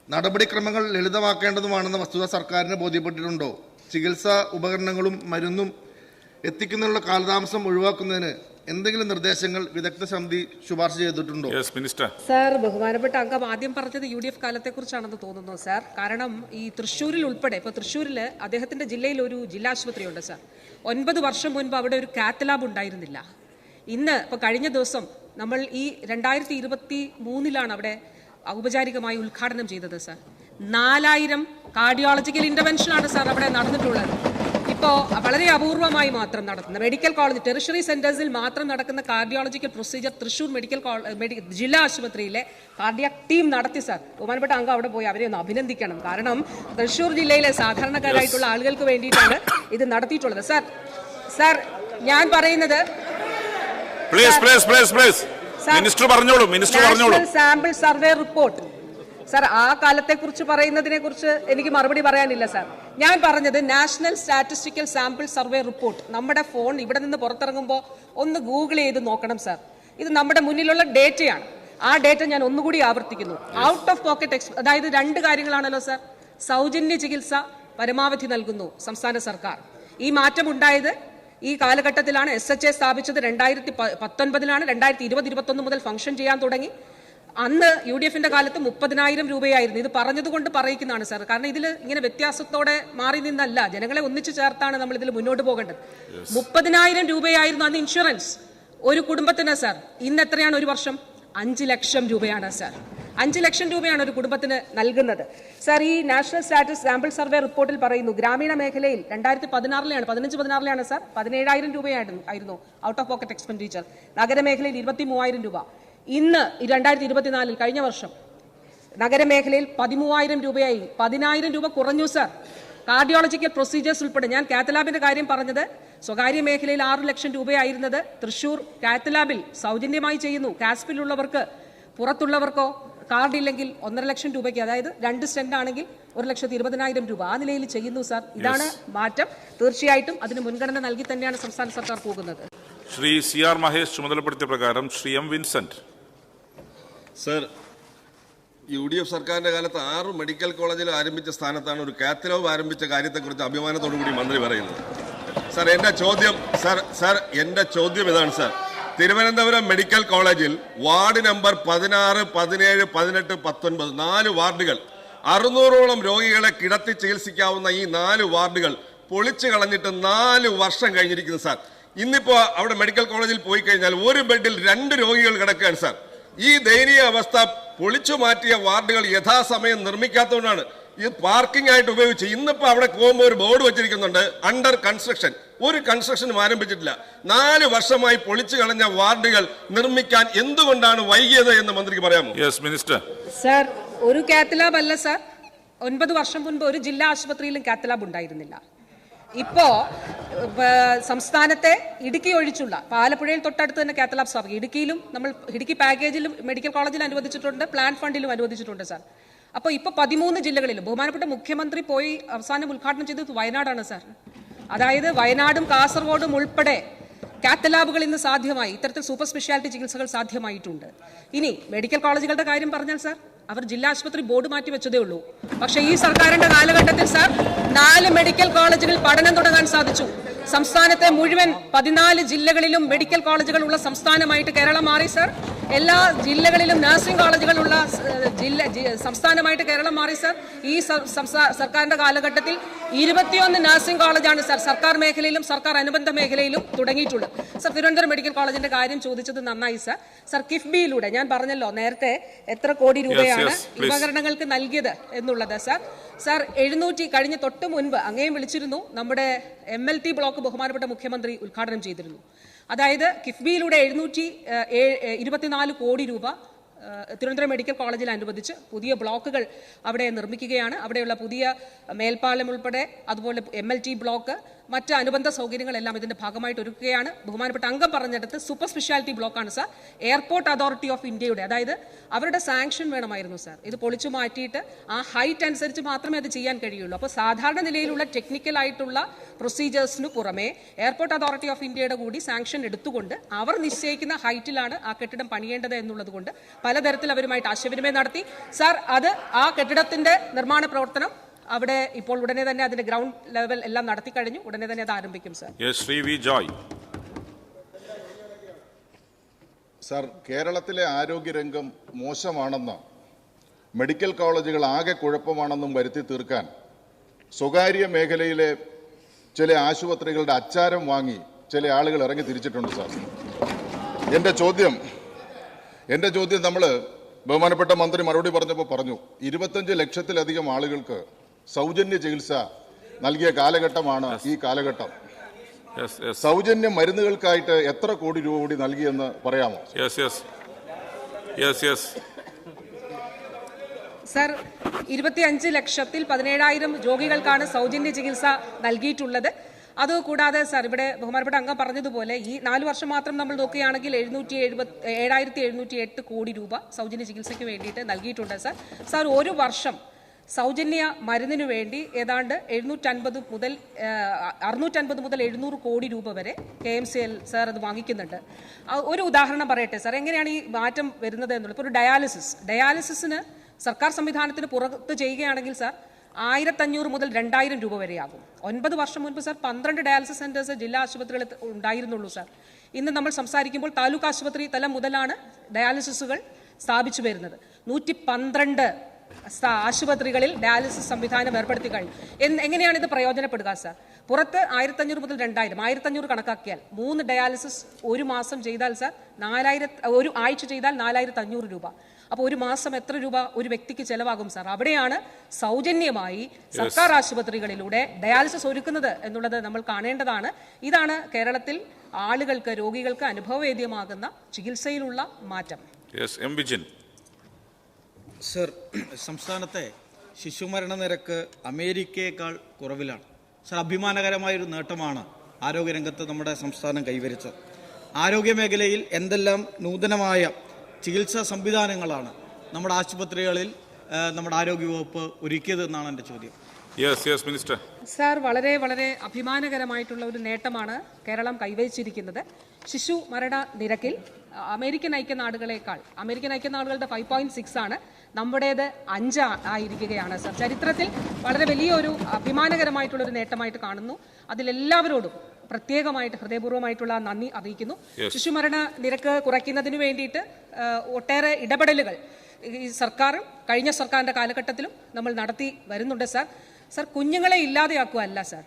നടപടിക്രമങ്ങൾ ലളിതമാക്കേണ്ടതുമാണെന്ന വസ്തുത സർക്കാരിന് ബോധ്യപ്പെട്ടിട്ടുണ്ടോ? ചികിത്സാ ഉപകരണങ്ങളും മരുന്നും എത്തിക്കുന്നതിനുള്ള കാലതാമസം ഒഴിവാക്കുന്നതിന് എന്തെങ്കിലും നിർദ്ദേശങ്ങൾ വിദഗ്ധ സമിതി ശുപാർശ ചെയ്തിട്ടുണ്ടോ? യെസ് മിനിസ്റ്റർ സാർ ബഹുമാനപ്പെട്ട അംഗം ആദ്യം പറഞ്ഞത് യു ഡി എഫ് കാലത്തെ കുറിച്ചാണെന്ന് തോന്നുന്നു സാർ കാരണം ഈ തൃശ്ശൂരിൽ ഉൾപ്പെടെ ഇപ്പൊ തൃശ്ശൂരിൽ അദ്ദേഹത്തിന്റെ ജില്ലയിൽ ഒരു ജില്ലാ ആശുപത്രിയുണ്ട് സാർ ഒൻപത് വർഷം മുൻപ് അവിടെ ഒരു കാത്ത് ലാബ് ഉണ്ടായിരുന്നില്ല. ഇന്ന് ഇപ്പോൾ കഴിഞ്ഞ ദിവസം നമ്മൾ ഈ രണ്ടായിരത്തി ഇരുപത്തി മൂന്നിലാണ് അവിടെ ഔപചാരികമായി ഉദ്ഘാടനം ചെയ്തത് സാർ. നാലായിരം കാർഡിയോളജിക്കൽ ഇന്റർവെൻഷനാണ് സാർ അവിടെ നടന്നിട്ടുള്ളത്. ഇപ്പോൾ വളരെ അപൂർവമായി മാത്രം നടത്തുന്ന മെഡിക്കൽ കോളേജ് ടെറിഷറി സെന്റേഴ്സിൽ മാത്രം നടക്കുന്ന cardiological procedure Thrissur medical medical ജില്ലാ ആശുപത്രിയിലെ കാർഡിയാക് ടീം നടത്തി സാർ ബഹുമാനപ്പെട്ട അംഗം അവിടെ പോയി. അവരെ ഒന്ന് അഭിനന്ദിക്കണം. കാരണം തൃശൂർ ജില്ലയിലെ സാധാരണക്കാരായിട്ടുള്ള ആളുകൾക്ക് വേണ്ടിയിട്ടാണ് ഇത് നടത്തിയിട്ടുള്ളത്. സാർ സാർ ഞാൻ പറയുന്നത് please please please please minister പറഞ്ഞോളൂ മിനിസ്റ്റർ പറഞ്ഞോളൂ. സാമ്പിൾ സർവേ റിപ്പോർട്ട് സാർ ആ കാലത്തെ കുറിച്ച് പറയുന്നതിനെ കുറിച്ച് എനിക്ക് മറുപടി പറയാനില്ല സാർ. ഞാൻ പറഞ്ഞത് national statistical sample survey report. നമ്മുടെ ഫോൺ ഇവിടെ നിന്ന് പുറത്തിറങ്ങുമ്പോൾ ഒന്ന് ഗൂഗിൾ ചെയ്ത് നോക്കണം സാർ. ഇത് നമ്മുടെ മുന്നിലുള്ള ഡേറ്റയാണ്. ആ ഡേറ്റ ഞാൻ ഒന്നുകൂടി ആവർത്തിക്കുന്നു. ഔട്ട് ഓഫ് പോക്കറ്റ് എക്സ് അതായത് രണ്ട് കാര്യങ്ങളാണല്ലോ സാർ. സൗജന്യ ചികിത്സ പരമാവധി നൽകുന്നു സംസ്ഥാന സർക്കാർ. ഈ മാറ്റം ഉണ്ടായത് ഈ കാലഘട്ടത്തിലാണ്. എസ് എച്ച് എ സ്ഥാപിച്ചത് രണ്ടായിരത്തി പത്തൊൻപതിലാണ്. രണ്ടായിരത്തി ഇരുപത് ഇരുപത്തൊന്ന് മുതൽ ഫംഗ്ഷൻ ചെയ്യാൻ തുടങ്ങി. അന്ന് യു ഡി എഫിന്റെ കാലത്ത് മുപ്പതിനായിരം രൂപയായിരുന്നു. ഇത് പറഞ്ഞതുകൊണ്ട് പറയിക്കുന്നതാണ് സാർ. കാരണം ഇതിൽ ഇങ്ങനെ വ്യത്യാസത്തോടെ മാറി നിന്നല്ല. ജനങ്ങളെ ഒന്നിച്ചു ചേർത്താണ് നമ്മൾ ഇതിൽ മുന്നോട്ട് പോകേണ്ടത്. മുപ്പതിനായിരം രൂപയായിരുന്നു അന്ന് ഇൻഷുറൻസ്. ഒരു കുടുംബത്തിന് സാർ ഇന്ന് എത്രയാണ് ഒരു വർഷം? അഞ്ച് ലക്ഷം രൂപയാണ് സാർ. അഞ്ച് ലക്ഷം രൂപയാണ് ഒരു കുടുംബത്തിന് നൽകുന്നത്. സാർ ഈ നാഷണൽ സ്റ്റാറ്റസ് സാമ്പിൾ സർവേ റിപ്പോർട്ടിൽ പറയുന്നു ഗ്രാമീണ മേഖലയിൽ രണ്ടായിരത്തി പതിനാറിലെയാണ് പതിനഞ്ച് പതിനാറിലാണ് സാർ പതിനേഴായിരം രൂപയായിരുന്നു ആയിരുന്നു ഔട്ട് ഓഫ് പോക്കറ്റ് എക്സ്പെൻഡിച്ചർ നഗരമേഖലയിൽ ഇരുപത്തി മൂവായിരം രൂപ. ഇന്ന് രണ്ടായിരത്തി ഇരുപത്തിനാലിൽ കഴിഞ്ഞ വർഷം നഗരമേഖലയിൽ പതിമൂവായിരം രൂപയായി. പതിനായിരം രൂപ കുറഞ്ഞു സർ. കാർഡിയോളജിക്കൽ പ്രൊസീജിയേഴ്സ് ഉൾപ്പെടെ ഞാൻ കാത്തലാബിന്റെ കാര്യം പറഞ്ഞത് സ്വകാര്യ മേഖലയിൽ ആറ് ലക്ഷം രൂപയായിരുന്നത് തൃശൂർ കാത്തലാബിൽ സൗജന്യമായി ചെയ്യുന്നു. കാസ്പിലുള്ളവർക്ക് പുറത്തുള്ളവർക്കോ കാർഡ് ഇല്ലെങ്കിൽ ഒന്നര ലക്ഷം രൂപയ്ക്ക് അതായത് രണ്ട് സ്റ്റെൻഡ് ആണെങ്കിൽ ഒരു ലക്ഷത്തി ഇരുപതിനായിരം രൂപ. ആ നിലയിൽ ചെയ്യുന്നു സാർ ഇതാണ് മാറ്റം. തീർച്ചയായിട്ടും അതിന് മുൻഗണന നൽകി തന്നെയാണ് സംസ്ഥാന സർക്കാർ പോകുന്നത്. ശ്രീ സി ആർ മഹേഷ് ചുമതലപ്പെടുത്തിയ പ്രകാരം Shri M Vincent. Sir U D F സർക്കാരിന്റെ കാലത്ത് ആറ് മെഡിക്കൽ കോളേജിൽ ആരംഭിച്ച സ്ഥാനത്താണ് ഒരു കാത്തലോവ് ആരംഭിച്ച കാര്യത്തെക്കുറിച്ച് അഭിമാനത്തോടു കൂടി മന്ത്രി പറയുന്നത്. സർ എന്റെ ചോദ്യം സർ സർ എന്റെ ചോദ്യം ഇതാണ് സർ. തിരുവനന്തപുരം മെഡിക്കൽ കോളേജിൽ വാർഡ് നമ്പർ പതിനാറ് പതിനേഴ് പതിനെട്ട് പത്തൊൻപത് നാല് വാർഡുകൾ. അറുന്നൂറോളം രോഗികളെ കിടത്തി ചികിത്സിക്കാവുന്ന ഈ നാല് വാർഡുകൾ പൊളിച്ചു കളഞ്ഞിട്ട് നാല് വർഷം കഴിഞ്ഞിരിക്കുന്നു സാർ. ഇന്നിപ്പോ അവിടെ മെഡിക്കൽ കോളേജിൽ പോയി കഴിഞ്ഞാൽ ഒരു ബെഡിൽ രണ്ട് രോഗികൾ കിടക്കുകയാണ് സാർ. ഈ ദയനീയ അവസ്ഥ പൊളിച്ചു മാറ്റിയ വാർഡുകൾ യഥാസമയം നിർമ്മിക്കാത്തതുകൊണ്ടാണ് ഇത് പാർക്കിംഗ് ആയിട്ട് ഉപയോഗിച്ച് ഇന്നിപ്പോ അവിടെ പോകുമ്പോൾ ഒരു ബോർഡ് വെച്ചിരിക്കുന്നുണ്ട് അണ്ടർ കൺസ്ട്രക്ഷൻ. ഒരു കൺസ്ട്രക്ഷനും ആരംഭിച്ചിട്ടില്ല. നാല് വർഷമായി പൊളിച്ചു കളഞ്ഞ വാർഡുകൾ നിർമ്മിക്കാൻ എന്തുകൊണ്ടാണ് വൈകിയത് എന്ന് മന്ത്രിക്ക് പറയാമോ? യെസ് മിനിസ്റ്റർ സർ ഒരു കാത്തലാബ് അല്ല സാർ ഒൻപത് വർഷം മുൻപ് ഒരു ജില്ലാ ആശുപത്രിയിലും കാത്തലാബ് ഉണ്ടായിരുന്നില്ല. ഇപ്പോ സംസ്ഥാനത്തെ ഇടുക്കി ഒഴിച്ചുള്ള ഇപ്പൊ ആലപ്പുഴയിൽ തൊട്ടടുത്ത് തന്നെ കാത്തലാബ് സ്ഥാപിക്കും ഇടുക്കിയിലും നമ്മൾ ഇടുക്കി പാക്കേജിലും മെഡിക്കൽ കോളേജിൽ അനുവദിച്ചിട്ടുണ്ട് പ്ലാൻ ഫണ്ടിലും അനുവദിച്ചിട്ടുണ്ട് സാർ അപ്പോൾ ഇപ്പൊ പതിമൂന്ന് ജില്ലകളിലും ബഹുമാനപ്പെട്ട മുഖ്യമന്ത്രി പോയി അവസാനം ഉദ്ഘാടനം ചെയ്തത് വയനാടാണ് സാർ അതായത് വയനാടും കാസർഗോഡും ഉൾപ്പെടെ കാത്തലാബുകൾ ഇന്ന് സാധ്യമായി. ഇത്തരത്തിൽ സൂപ്പർ സ്പെഷ്യാലിറ്റി ചികിത്സകൾ സാധ്യമായിട്ടുണ്ട്. ഇനി മെഡിക്കൽ കോളേജുകളുടെ കാര്യം പറഞ്ഞാൽ സാർ അവർ ജില്ലാ ആശുപത്രി ബോർഡ് മാറ്റി വെച്ചതേ ഉള്ളൂ. പക്ഷേ ഈ സർക്കാരിന്റെ കാലഘട്ടത്തിൽ സാർ നാല് മെഡിക്കൽ കോളേജുകൾ പഠനം തുടങ്ങാൻ സാധിച്ചു. സംസ്ഥാനത്തെ മുഴുവൻ പതിനാല് ജില്ലകളിലും മെഡിക്കൽ കോളേജുകൾ ഉള്ള സംസ്ഥാനമായിട്ട് കേരളം മാറി സർ. എല്ലാ ജില്ലകളിലും നഴ്സിംഗ് കോളേജുകളുള്ള ജില്ല സംസ്ഥാനമായിട്ട് കേരളം മാറി സർ. ഈ സർക്കാരിന്റെ കാലഘട്ടത്തിൽ ഇരുപത്തിയൊന്ന് നഴ്സിംഗ് കോളേജാണ് സർ സർക്കാർ മേഖലയിലും സർക്കാർ അനുബന്ധ മേഖലയിലും തുടങ്ങിയിട്ടുള്ളത്. സർ തിരുവനന്തപുരം മെഡിക്കൽ കോളേജിന്റെ കാര്യം ചോദിച്ചത് നന്നായി സർ. സർ കിഫ്ബിയിലൂടെ ഞാൻ പറഞ്ഞല്ലോ നേരത്തെ എത്ര കോടി രൂപയാണ് ഉപകരണങ്ങൾക്ക് നൽകിയത് എന്നുള്ളത് സാർ. സാർ എഴുന്നൂറ്റി കഴിഞ്ഞ തൊട്ട് മുൻപ് അങ്ങേയും വിളിച്ചിരുന്നു. നമ്മുടെ എം എൽ ടി ബ്ലോക്ക് ബഹുമാനപ്പെട്ട മുഖ്യമന്ത്രി ഉദ്ഘാടനം ചെയ്തിരുന്നു. അതായത് കിഫ്ബിയിലൂടെ എഴുന്നൂറ്റി ഇരുപത്തിനാല് കോടി രൂപ തിരുവനന്തപുരം മെഡിക്കൽ കോളേജിൽ അനുവദിച്ച് പുതിയ ബ്ലോക്കുകൾ അവിടെ നിർമ്മിക്കുകയാണ്. അവിടെയുള്ള പുതിയ മേൽപ്പാലം ഉൾപ്പെടെ അതുപോലെ എം ബ്ലോക്ക് മറ്റ് അനുബന്ധ സൗകര്യങ്ങളെല്ലാം ഇതിന്റെ ഭാഗമായിട്ട് ഒരുക്കുകയാണ്. ബഹുമാനപ്പെട്ട അംഗം പറഞ്ഞെടുത്ത് സൂപ്പർ സ്പെഷ്യാലിറ്റി ബ്ലോക്കാണ് സാർ. എയർപോർട്ട് അതോറിറ്റി ഓഫ് ഇന്ത്യയുടെ അതായത് അവരുടെ സാങ്ഷൻ വേണമായിരുന്നു സാർ. ഇത് പൊളിച്ചു മാറ്റിയിട്ട് ആ ഹൈറ്റ് അനുസരിച്ച് മാത്രമേ അത് ചെയ്യാൻ കഴിയുള്ളൂ. അപ്പോൾ സാധാരണ നിലയിലുള്ള ടെക്നിക്കൽ ആയിട്ടുള്ള പ്രൊസീജിയേഴ്സിന് പുറമേ എയർപോർട്ട് അതോറിറ്റി ഓഫ് ഇന്ത്യയുടെ കൂടി സാങ്ഷൻ എടുത്തുകൊണ്ട് അവർ നിശ്ചയിക്കുന്ന ഹൈറ്റിലാണ് ആ കെട്ടിടം പണിയേണ്ടത് എന്നുള്ളത് കൊണ്ട് പലതരത്തിൽ അവരുമായിട്ട് ആശയവിനിമയം നടത്തി. സാർ അത് ആ കെട്ടിടത്തിന്റെ നിർമ്മാണ പ്രവർത്തനം അവിടെ ഇപ്പോൾ ഉടനെ തന്നെ അതിന്റെ ഗ്രൗണ്ട് ലെവൽ എല്ലാം നടത്തി കഴിഞ്ഞു. ഉടനെ തന്നെ അത് ആരംഭിക്കും sir yes Shri V Joy. Sir കേരളത്തിലെ ആരോഗ്യരംഗം മോശമാണെന്ന് മെഡിക്കൽ കോളേജുകൾ ആകെ കുഴപ്പമാണെന്നും വരുത്തി തീർക്കാൻ സ്വകാര്യ മേഖലയിലെ ചില ആശുപത്രികളുടെ അച്ചാരം വാങ്ങി ചില ആളുകൾ ഇറങ്ങി തിരിച്ചിട്ടുണ്ട് സാർ എന്റെ ചോദ്യം എന്റെ ചോദ്യം നമ്മൾ ബഹുമാനപ്പെട്ട മന്ത്രി മറുപടി പറഞ്ഞപ്പോൾ പറഞ്ഞു ഇരുപത്തഞ്ച് ലക്ഷത്തിലധികം ആളുകൾക്ക് സൗജന്യ ചികിത്സ നൽകിയ കാലഘട്ടമാണ് ഈ കാലഘട്ടം. യെസ് യെസ് സൗജന്യ മരുന്നുകൾക്കായിട്ട് എത്ര കോടി രൂപ കൂടി നൽകിയെന്ന് പറയാമോ? Yes yes yes yes sir ഇരുപത്തിയഞ്ച് ലക്ഷത്തിൽ പതിനേഴായിരം രോഗികൾക്കാണ് സൗജന്യ ചികിത്സ നൽകിയിട്ടുള്ളത്. അതുകൂടാതെ സർ ഇവിടെ ബഹുമാനപ്പെട്ട അംഗം പറഞ്ഞതുപോലെ ഈ നാല് വർഷം മാത്രം നമ്മൾ നോക്കുകയാണെങ്കിൽ എഴുന്നൂറ്റി എഴുപത്തി ഏഴായിരത്തി എഴുന്നൂറ്റി എട്ട് കോടി രൂപ സൗജന്യ ചികിത്സയ്ക്ക് വേണ്ടിയിട്ട് നൽകിയിട്ടുണ്ട് സർ. സർ ഒരു വർഷം സൗജന്യ മരുന്നിനു വേണ്ടി ഏതാണ്ട് എഴുന്നൂറ്റൻപത് മുതൽ അറുന്നൂറ്റൻപത് മുതൽ എഴുന്നൂറ് കോടി രൂപ വരെ K M C L sir അത് വാങ്ങിക്കുന്നുണ്ട്. ഒരു ഉദാഹരണം പറയട്ടെ സാർ എങ്ങനെയാണ് ഈ മാറ്റം വരുന്നത് എന്നുള്ളത്? ഇപ്പോൾ ഒരു ഡയാലിസിസ്. ഡയാലിസിസിന് സർക്കാർ സംവിധാനത്തിന് പുറത്ത് ചെയ്യുകയാണെങ്കിൽ സാർ ആയിരത്തഞ്ഞൂറ് മുതൽ രണ്ടായിരം രൂപ വരെയാകും. ഒൻപത് വർഷം മുൻപ് സാർ പന്ത്രണ്ട് ഡയാലിസിസ് സെന്റേഴ്സ് ജില്ലാ ആശുപത്രികളിൽ ഉണ്ടായിരുന്നുള്ളൂ സാർ. ഇന്ന് നമ്മൾ സംസാരിക്കുമ്പോൾ താലൂക്ക് ആശുപത്രി തലം മുതലാണ് ഡയാലിസിസുകൾ സ്ഥാപിച്ചു വരുന്നത്. നൂറ്റി പന്ത്രണ്ട് ആശുപത്രികളിൽ ഡയാലിസിസ് സംവിധാനം ഏർപ്പെടുത്തി കഴിഞ്ഞു എങ്ങനെയാണ് ഇത് പ്രയോജനപ്പെടുക സാർ? പുറത്ത് ആയിരത്തഞ്ഞൂറ് മുതൽ രണ്ടായിരം ആയിരത്തഞ്ഞൂറ് കണക്കാക്കിയാൽ മൂന്ന് ഡയാലിസിസ് ഒരു മാസം ചെയ്താൽ സാർ നാലായിരത്തി ഒരു ആഴ്ച ചെയ്താൽ നാലായിരത്തി അഞ്ഞൂറ് രൂപ. അപ്പോൾ ഒരു മാസം എത്ര രൂപ ഒരു വ്യക്തിക്ക് ചെലവാകും സാർ? അവിടെയാണ് സൗജന്യമായി സർക്കാർ ആശുപത്രികളിലൂടെ ഡയാലിസിസ് ഒരുക്കുന്നത് എന്നുള്ളത് നമ്മൾ കാണേണ്ടതാണ്. ഇതാണ് കേരളത്തിൽ ആളുകൾക്ക് രോഗികൾക്ക് അനുഭവവേദ്യമാകുന്ന ചികിത്സയിലുള്ള മാറ്റം. എം വിജിൻ സർ സംസ്ഥാനത്തെ ശിശുമരണ നിരക്ക് അമേരിക്കയേക്കാൾ കുറവിലാണ്. സർ അഭിമാനകരമായൊരു നേട്ടമാണ് ആരോഗ്യരംഗത്ത് നമ്മുടെ സംസ്ഥാനം കൈവരിച്ചത്. ആരോഗ്യ മേഖലയിൽ എന്തെല്ലാം നൂതനമായ ചികിത്സാ സംവിധാനങ്ങളാണ് നമ്മുടെ ആശുപത്രികളിൽ നമ്മുടെ ആരോഗ്യവകുപ്പ് ഒരുക്കിയതെന്നാണ് എന്റെ ചോദ്യം. യെസ് യെസ് മിനിസ്റ്റർ സാർ വളരെ വളരെ അഭിമാനകരമായിട്ടുള്ള ഒരു നേട്ടമാണ് കേരളം കൈവരിച്ചിരിക്കുന്നത്. ശിശു മരണ നിരക്കിൽ അമേരിക്കൻ ഐക്യനാടുകളേക്കാൾ അമേരിക്കൻ ഐക്യനാടുകളുടെ ഫൈവ് പോയിന്റ് സിക്സ് ആണ് നമ്മുടേത് അഞ്ച് ആയിരിക്കുകയാണ് സർ. ചരിത്രത്തിൽ വളരെ വലിയൊരു അഭിമാനകരമായിട്ടുള്ള ഒരു നേട്ടമായിട്ട് കാണുന്നു. അതിലെല്ലാവരോടും പ്രത്യേകമായിട്ട് ഹൃദയപൂർവമായിട്ടുള്ള നന്ദി അറിയിക്കുന്നു. ശിശുമരണ നിരക്ക് കുറയ്ക്കുന്നതിന് വേണ്ടിയിട്ട് ഒട്ടേറെ ഇടപെടലുകൾ ഈ സർക്കാരും കഴിഞ്ഞ സർക്കാരിന്റെ കാലഘട്ടത്തിലും നമ്മൾ നടത്തി വരുന്നുണ്ട് സർ. സർ കുഞ്ഞുങ്ങളെ ഇല്ലാതെയാക്കുകയല്ല സർ.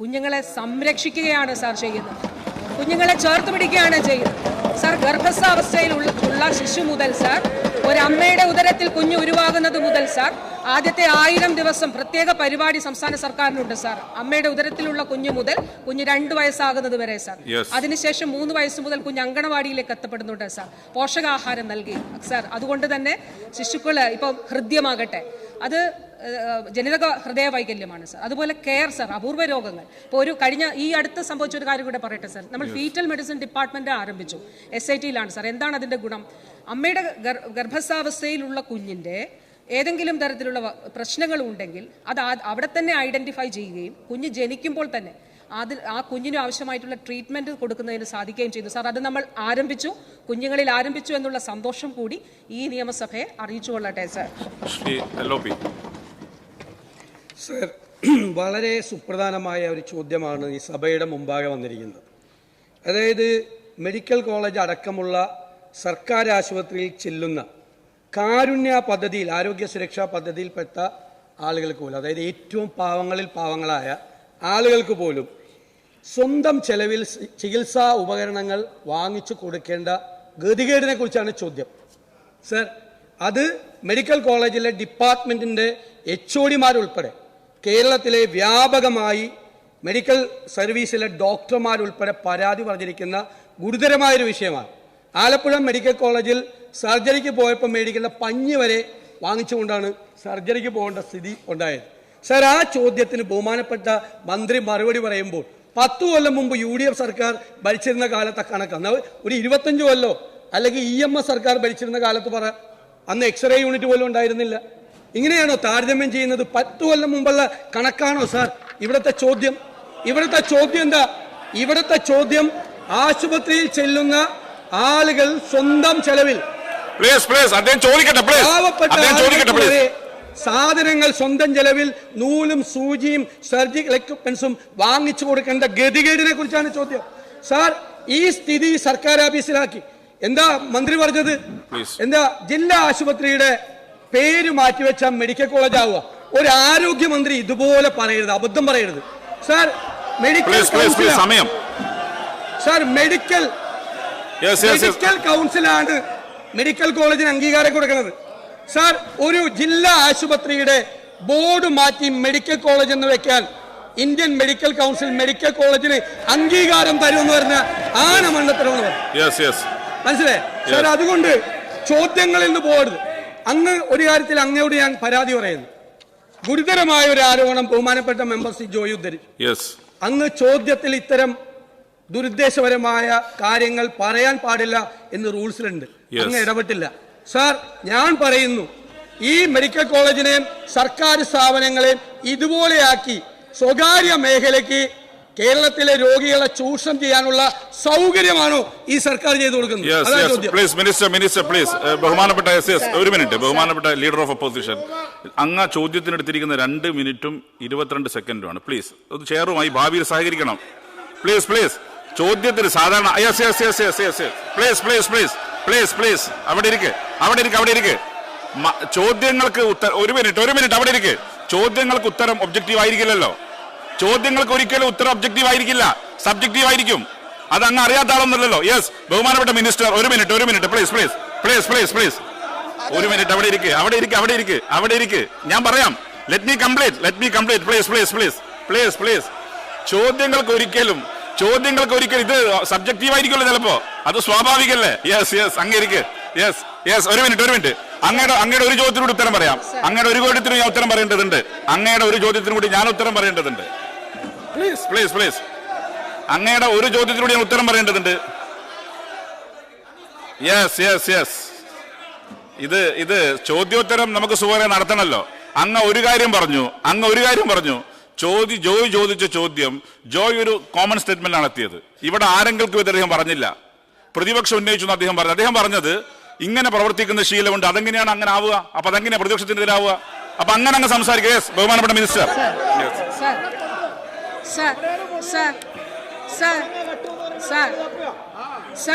കുഞ്ഞുങ്ങളെ സംരക്ഷിക്കുകയാണ് സർ ചെയ്യുന്നത്. കുഞ്ഞുങ്ങളെ ചേർത്ത് പിടിക്കുകയാണ് ചെയ്യുന്നത്. സാർ ഗർഭസ്ഥാവസ്ഥയിലുള്ള ഉള്ള ശിശു മുതൽ സാർ ഒരമ്മയുടെ ഉദരത്തിൽ കുഞ്ഞ് ഉരുവാകുന്നത് മുതൽ സാർ ആദ്യത്തെ ആയിരം ദിവസം പ്രത്യേക പരിപാടി സംസ്ഥാന സർക്കാരിനുണ്ട് സാർ. അമ്മയുടെ ഉദരത്തിലുള്ള കുഞ്ഞു മുതൽ കുഞ്ഞ് രണ്ട് വയസ്സാകുന്നത് വരെ സാർ. അതിനുശേഷം മൂന്ന് വയസ്സ് മുതൽ കുഞ്ഞ് അങ്കണവാടിയിലേക്ക് എത്തപ്പെടുന്നുണ്ട് സാർ. പോഷകാഹാരം നൽകി. സാർ അതുകൊണ്ട് തന്നെ ശിശുക്കൾ ഇപ്പം ഹൃദ്യമാകട്ടെ. അത് ജനിതക ഹൃദയ വൈകല്യമാണ് സാർ. അതുപോലെ കെയർ സാർ അപൂർവ രോഗങ്ങൾ. ഇപ്പോൾ ഒരു കഴിഞ്ഞ ഈ അടുത്ത് സംഭവിച്ച ഒരു കാര്യം കൂടെ പറയട്ടെ സാർ. നമ്മൾ ഫീറ്റൽ മെഡിസിൻ ഡിപ്പാർട്ട്മെന്റ് ആരംഭിച്ചു. എസ് ഐ ടിയിലാണ് സാർ. എന്താണ് അതിന്റെ ഗുണം? അമ്മയുടെ ഗർ- ഗർഭസ്ഥാവസ്ഥയിലുള്ള കുഞ്ഞിന്റെ ഏതെങ്കിലും തരത്തിലുള്ള പ്രശ്നങ്ങൾ ഉണ്ടെങ്കിൽ അത് അവിടെ തന്നെ ഐഡന്റിഫൈ ചെയ്യുകയും കുഞ്ഞ് ജനിക്കുമ്പോൾ തന്നെ അതിൽ ആ കുഞ്ഞിന് ആവശ്യമായിട്ടുള്ള ട്രീറ്റ്മെന്റ് കൊടുക്കുന്നതിന് സാധിക്കുകയും ചെയ്യുന്നു സാർ അത് നമ്മൾ ആരംഭിച്ചു. കുഞ്ഞുങ്ങളിൽ ആരംഭിച്ചു എന്നുള്ള സന്തോഷം കൂടി ഈ നിയമസഭയെ അറിയിച്ചുകൊള്ളട്ടെ സാർ. സർ വളരെ സുപ്രധാനമായ ഒരു ചോദ്യമാണ് ഈ സഭയുടെ മുമ്പാകെ വന്നിരിക്കുന്നത്. അതായത് മെഡിക്കൽ കോളേജ് അടക്കമുള്ള സർക്കാർ ആശുപത്രിയിൽ ചെല്ലുന്ന കാരുണ്യ പദ്ധതിയിൽ ആരോഗ്യ സുരക്ഷാ പദ്ധതിയിൽപ്പെട്ട ആളുകൾക്ക് പോലും അതായത് ഏറ്റവും പാവങ്ങളിൽ പാവങ്ങളായ ആളുകൾക്ക് പോലും സ്വന്തം ചെലവിൽ ചികിത്സാ ഉപകരണങ്ങൾ വാങ്ങിച്ചു കൊടുക്കേണ്ട ഗതികേടിനെ കുറിച്ചാണ് ചോദ്യം. സർ അത് മെഡിക്കൽ കോളേജിലെ ഡിപ്പാർട്ട്മെന്റിന്റെ എച്ച് ഒടിമാരുൾപ്പെടെ കേരളത്തിലെ വ്യാപകമായി മെഡിക്കൽ സർവീസിലെ ഡോക്ടർമാരുൾപ്പെടെ പരാതി പറഞ്ഞിരിക്കുന്ന ഗുരുതരമായൊരു വിഷയമാണ്. ആലപ്പുഴ മെഡിക്കൽ കോളേജിൽ സർജറിക്ക് പോയപ്പോൾ മേടിക്കേണ്ട പഞ്ഞി വരെ വാങ്ങിച്ചുകൊണ്ടാണ് സർജറിക്ക് പോകേണ്ട സ്ഥിതി ഉണ്ടായത്. സർ ആ ചോദ്യത്തിന് ബഹുമാനപ്പെട്ട മന്ത്രി മറുപടി പറയുമ്പോൾ പത്തു കൊല്ലം മുമ്പ് യു ഡി എഫ് സർക്കാർ ഭരിച്ചിരുന്ന കാലത്തെ കണക്ക്. അന്ന് ഒരു ഇരുപത്തഞ്ച് കൊല്ലോ അല്ലെങ്കിൽ ഇ എം എസ് സർക്കാർ ഭരിച്ചിരുന്ന കാലത്ത് പറ അന്ന് എക്സ്റേ യൂണിറ്റ് പോലും ഉണ്ടായിരുന്നില്ല. ഇങ്ങനെയാണോ താരതമ്യം ചെയ്യുന്നത്? പത്തു കൊല്ലം മുമ്പുള്ള കണക്കാണോ സാർ ഇവിടുത്തെ ചോദ്യം? ഇവിടുത്തെ ചോദ്യം എന്താ? ഇവിടുത്തെ ചോദ്യം ആശുപത്രിയിൽ ചെല്ലുന്ന ആളുകൾ സ്വന്തം ചെലവിൽ പ്ലീസ് പ്ലീസ് അദ്ദേഹം ചോദിക്കട്ടെ പ്ലീസ് പാവപ്പെട്ട അദ്ദേഹം ചോദിക്കട്ടെ പ്ലീസ് സാധനങ്ങൾ സ്വന്തം ചെലവിൽ നൂലും സൂചിയും സർജിക്കൽ എക്യുപ്മെന്റ്സും വാങ്ങിച്ചു കൊടുക്കേണ്ട ഗതികേടിനെ കുറിച്ചാണ് ചോദ്യം. സാർ ഈ സ്ഥിതി സർക്കാർ ഓഫീസിലാക്കി. എന്താ മന്ത്രി പറഞ്ഞത്? എന്താ ജില്ലാ ആശുപത്രിയുടെ പേര് മാറ്റിവെച്ച മെഡിക്കൽ കോളേജ് ആവുക? ഒരു ആരോഗ്യമന്ത്രി ഇതുപോലെ പറയരുത് അബദ്ധം പറയരുത്. സാർ മെഡിക്കൽ സമയം. സാർ മെഡിക്കൽ മെഡിക്കൽ കൗൺസിലാണ് മെഡിക്കൽ കോളേജിന് അംഗീകാരം കൊടുക്കുന്നത്. സാർ ഒരു ജില്ലാ ആശുപത്രിയുടെ ബോർഡ് മാറ്റി മെഡിക്കൽ കോളേജ് എന്ന് വെക്കാൻ ഇന്ത്യൻ മെഡിക്കൽ കൗൺസിൽ മെഡിക്കൽ കോളേജിന് അംഗീകാരം തരുമെന്ന് പറഞ്ഞ ആണ് യെസ് മനസ്സിലായി? സാർ അതുകൊണ്ട് ചോദ്യങ്ങളിൽ നിന്ന് പോകരുത് അങ്ങ് ഒരു കാര്യത്തിൽ അങ്ങയോട് ഞാൻ പരാതി പറയുന്നു. ഗുരുതരമായ ഒരു ആരോപണം ബഹുമാനപ്പെട്ട മെമ്പർ സി ജോയി ഉദ്ധരിച്ചു. അങ്ങ് ചോദ്യത്തിൽ ഇത്തരം ദുരുദ്ദേശപരമായ കാര്യങ്ങൾ പറയാൻ പാടില്ല എന്ന് റൂൾസിലുണ്ട്. അങ്ങ് ഇടപെട്ടില്ല. സാർ ഞാൻ പറയുന്നു ഈ മെഡിക്കൽ കോളേജിനെയും സർക്കാർ സ്ഥാപനങ്ങളെയും ഇതുപോലെയാക്കി സ്വകാര്യ മേഖലയ്ക്ക് കേരളത്തിലെ രോഗികളെ ചൂഷണം ചെയ്യാനുള്ള സൗകര്യമാണോ ഈ സർക്കാർ ചെയ്തു കൊടുക്കുന്നത്? പ്ലീസ് മിനിസ്റ്റർ മിനിസ്റ്റർ പ്ലീസ് ബഹുമാനപ്പെട്ട എസ് എസ് ഒരു മിനിറ്റ്. ബഹുമാനപ്പെട്ട ലീഡർ ഓഫ് ഒപ്പോസിഷൻ അങ്ങ് ചോദ്യത്തിനെടുത്തിരിക്കുന്ന ചോദ്യത്തിന് എടുത്തിരിക്കുന്ന രണ്ട് മിനിറ്റും ഇരുപത്തിരണ്ട് സെക്കൻഡുമാണ് പ്ലീസ് അത് ചെയറുമായി ഭാവിയിൽ സഹകരിക്കണം. പ്ലീസ് പ്ലീസ് ചോദ്യത്തിന് സാധാരണ yes yes yes yes yes please please please please please അവിടെ ഇരിക്ക്. അവിടെ ഇരിക്ക് അവിടെ ഇരിക്ക്. ചോദ്യങ്ങൾക്ക് ഉത്തരം ഒരു മിനിറ്റ് ഒരു മിനിറ്റ് അവിടെ ഇരിക്ക്. ചോദ്യങ്ങൾക്ക് ഉത്തരം ഒബ്ജക്റ്റീവ് ആയിരിക്കില്ലല്ലോ. ചോദ്യങ്ങൾക്ക് ഒരിക്കലും ഉത്തരം ഒബ്ജക്റ്റീവ് ആയിരിക്കില്ല. സബ്ജക്റ്റീവ് ആയിരിക്കും. അത് അങ്ങ് അറിയാത്ത ആളൊന്നുമല്ലല്ലോ യെസ് ബഹുമാനപ്പെട്ട മിനിസ്റ്റർ ഒരു മിനിറ്റ് ഒരു minute. Please please please please please ഒരു മിനിറ്റ് അവിടെ ഇരിക്ക് അവിടെ ഇരിക്ക് അവിടെ ഇരിക്ക് അവിടെ ഇരിക്ക്. ഞാൻ പറയാം. Let me complete let me complete please please please please please ചോദ്യങ്ങൾക്ക് ഒരിക്കലും ചോദ്യങ്ങൾക്ക് ഒരിക്കലും ഇത് സബ്ജക്റ്റീവ് ആയിരിക്കുമല്ലോ ചിലപ്പോ. അത് സ്വാഭാവികല്ലേ യെസ് യെസ് അങ്ങേരിക്ക് യെസ് യെസ് ഒരു മിനിറ്റ് ഒരു മിനിറ്റ് അങ്ങയുടെ അങ്ങയുടെ ഒരു ചോദ്യത്തിനോട് ഉത്തരം പറയാം. അങ്ങയുടെ ഒരു ചോദ്യത്തിന് ഞാൻ ഉത്തരം പറയേണ്ടതുണ്ട്. അങ്ങയുടെ ഒരു ചോദ്യത്തിനും കൂടി ഞാൻ ഉത്തരം പറയേണ്ടതുണ്ട്. പ്ലീസ് പ്ലീസ് പ്ലീസ് അങ്ങയുടെ ഒരു ചോദ്യത്തിനോട് ഞാൻ ഉത്തരം പറയേണ്ടതുണ്ട്. യെസ് യെസ് യെസ് ഇത് ഇത് ചോദ്യോത്തരം നമുക്ക് സുഖമായി നടത്തണമല്ലോ. അങ്ങ് ഒരു കാര്യം പറഞ്ഞു അങ്ങ് ഒരു കാര്യം പറഞ്ഞു. ചോദ്യ ജോയ് ചോദിച്ച ചോദ്യം ജോയ് ഒരു കോമൺ സ്റ്റേറ്റ്മെന്റ് നടത്തിയത് ഇവിടെ ആരെങ്കിലും ഇത് അദ്ദേഹം പറഞ്ഞില്ല. പ്രതിപക്ഷം ഉന്നയിച്ചു എന്ന് അദ്ദേഹം പറഞ്ഞു. അദ്ദേഹം പറഞ്ഞത് ഇങ്ങനെ പ്രവർത്തിക്കുന്ന ശീലമുണ്ട് അതെങ്ങനെയാണ് അങ്ങനെ ആവുക? അപ്പൊ അതെങ്ങനെയാണ് പ്രതിപക്ഷത്തിനെതിരാവുക? അപ്പൊ അങ്ങനെ അങ്ങ് സംസാരിക്കുക. യെസ് ബഹുമാനപ്പെട്ട മിനിസ്റ്റർ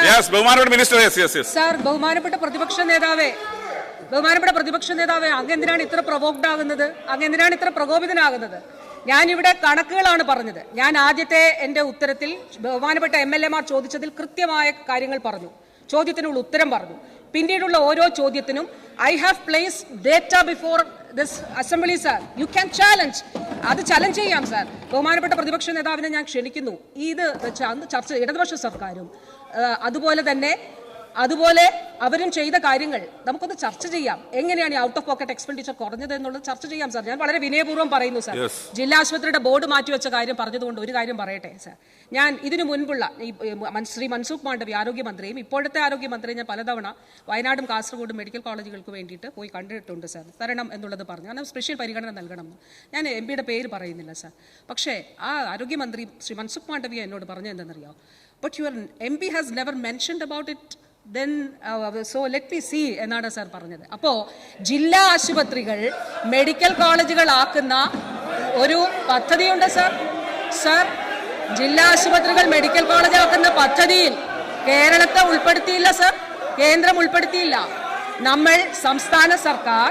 യെസ് ബഹുമാനപ്പെട്ട minister yes yes yes sir ബഹുമാനപ്പെട്ട പ്രതിപക്ഷ നേതാവേ ബഹുമാനപ്പെട്ട പ്രതിപക്ഷ നേതാവേ അങ്ങ് എന്തിനാണ് ഇത്ര പ്രൊവോക്ഡ് ആകുന്നത്? അങ്ങ് എന്തിനാണ് ഇത്ര പ്രകോപിതനാകുന്നത്? ഞാനിവിടെ കണക്കുകളാണ് പറഞ്ഞത്. ഞാൻ ആദ്യത്തെ എന്റെ ഉത്തരത്തിൽ ബഹുമാനപ്പെട്ട എം എൽ എമാർ ചോദിച്ചതിൽ കൃത്യമായ കാര്യങ്ങൾ പറഞ്ഞു. ചോദ്യത്തിനുള്ള ഉത്തരം പറഞ്ഞു. പിന്നീടുള്ള ഓരോ ചോദ്യത്തിനും I have place data before this assembly sir you can challenge അത് ചലഞ്ച് ചെയ്യാം സാർ ബഹുമാനപ്പെട്ട പ്രതിപക്ഷ നേതാവിനെ ഞാൻ ക്ഷണിക്കുന്നു. ഇത് അന്ന് ചർച്ച ഇടതുപക്ഷ സർക്കാരും അതുപോലെ തന്നെ അതുപോലെ അവരും ചെയ്ത കാര്യങ്ങൾ നമുക്കൊന്ന് ചർച്ച ചെയ്യാം. എങ്ങനെയാണ് ഈ ഔട്ട് ഓഫ് പോക്കറ്റ് എക്സ്പെൻഡിച്ചർ കുറഞ്ഞത് എന്നുള്ളത് ചർച്ച ചെയ്യാം സാർ ഞാൻ വളരെ വിനയപൂർവം പറയുന്നു സാർ ജില്ലാ ആശുപത്രിയുടെ ബോർഡ് മാറ്റിവെച്ച കാര്യം പറഞ്ഞതുകൊണ്ട് ഒരു കാര്യം പറയട്ടെ സർ ഞാൻ ഇതിനു മുൻപുള്ള ശ്രീ മൻസുഖ് മാണ്ഡവി ആരോഗ്യമന്ത്രിയും ഇപ്പോഴത്തെ ആരോഗ്യമന്ത്രിയും ഞാൻ പലതവണ വയനാടും കാസർഗോഡും മെഡിക്കൽ കോളേജുകൾക്ക് വേണ്ടിയിട്ട് പോയി കണ്ടിട്ടുണ്ട് സാർ തരണം എന്നുള്ളത് പറഞ്ഞു. കാരണം സ്പെഷ്യൽ പരിഗണന നൽകണം. ഞാൻ എം പിയുടെ പേര് പറയുന്നില്ല സർ പക്ഷേ ആ ആരോഗ്യമന്ത്രി ശ്രീ മൻസുഖ് മാണ്ഡവി എന്നോട് പറഞ്ഞത് എന്തെന്നറിയോ but your M P has never mentioned about it then so let me see എന്നാണ് സാർ പറഞ്ഞത്. അപ്പോ ജില്ലാ ആശുപത്രികൾ മെഡിക്കൽ കോളേജുകൾ ആക്കുന്ന ഒരു പദ്ധതിയുണ്ട് സാർ സാർ ജില്ലാ ആശുപത്രികൾ മെഡിക്കൽ കോളേജ് ആക്കുന്ന പദ്ധതിയിൽ കേരളത്തെ ഉൾപ്പെടുത്തിയില്ല സാർ കേന്ദ്രം ഉൾപ്പെടുത്തിയില്ല. നമ്മൾ സംസ്ഥാന സർക്കാർ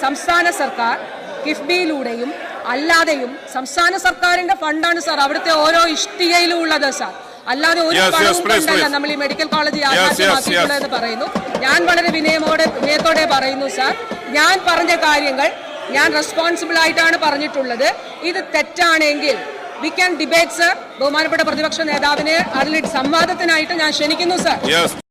സംസ്ഥാന സർക്കാർ കിഫ്ബിയിലൂടെയും അല്ലാതെയും സംസ്ഥാന സർക്കാരിന്റെ ഫണ്ടാണ് സാർ അവിടുത്തെ ഓരോ ഇഷ്ടികയിലും ഉള്ളത് സാർ അല്ലാതെ ഒരു പണവും കൊണ്ടല്ല നമ്മൾ ഈ മെഡിക്കൽ കോളേജ് yes, യാഥാർത്ഥ്യമാക്കിയിട്ടുള്ളത് എന്ന് പറയുന്നു. ഞാൻ വളരെ വിനയമോടെ വിനയത്തോടെ പറയുന്നു സാർ ഞാൻ പറഞ്ഞ കാര്യങ്ങൾ ഞാൻ റെസ്പോൺസിബിൾ ആയിട്ടാണ് പറഞ്ഞിട്ടുള്ളത്. ഇത് തെറ്റാണെങ്കിൽ വി ക്യാൻ ഡിബേറ്റ് സർ ബഹുമാനപ്പെട്ട പ്രതിപക്ഷ നേതാവിനെ അതിൽ സംവാദത്തിനായിട്ട് ഞാൻ ക്ഷണിക്കുന്നു സർ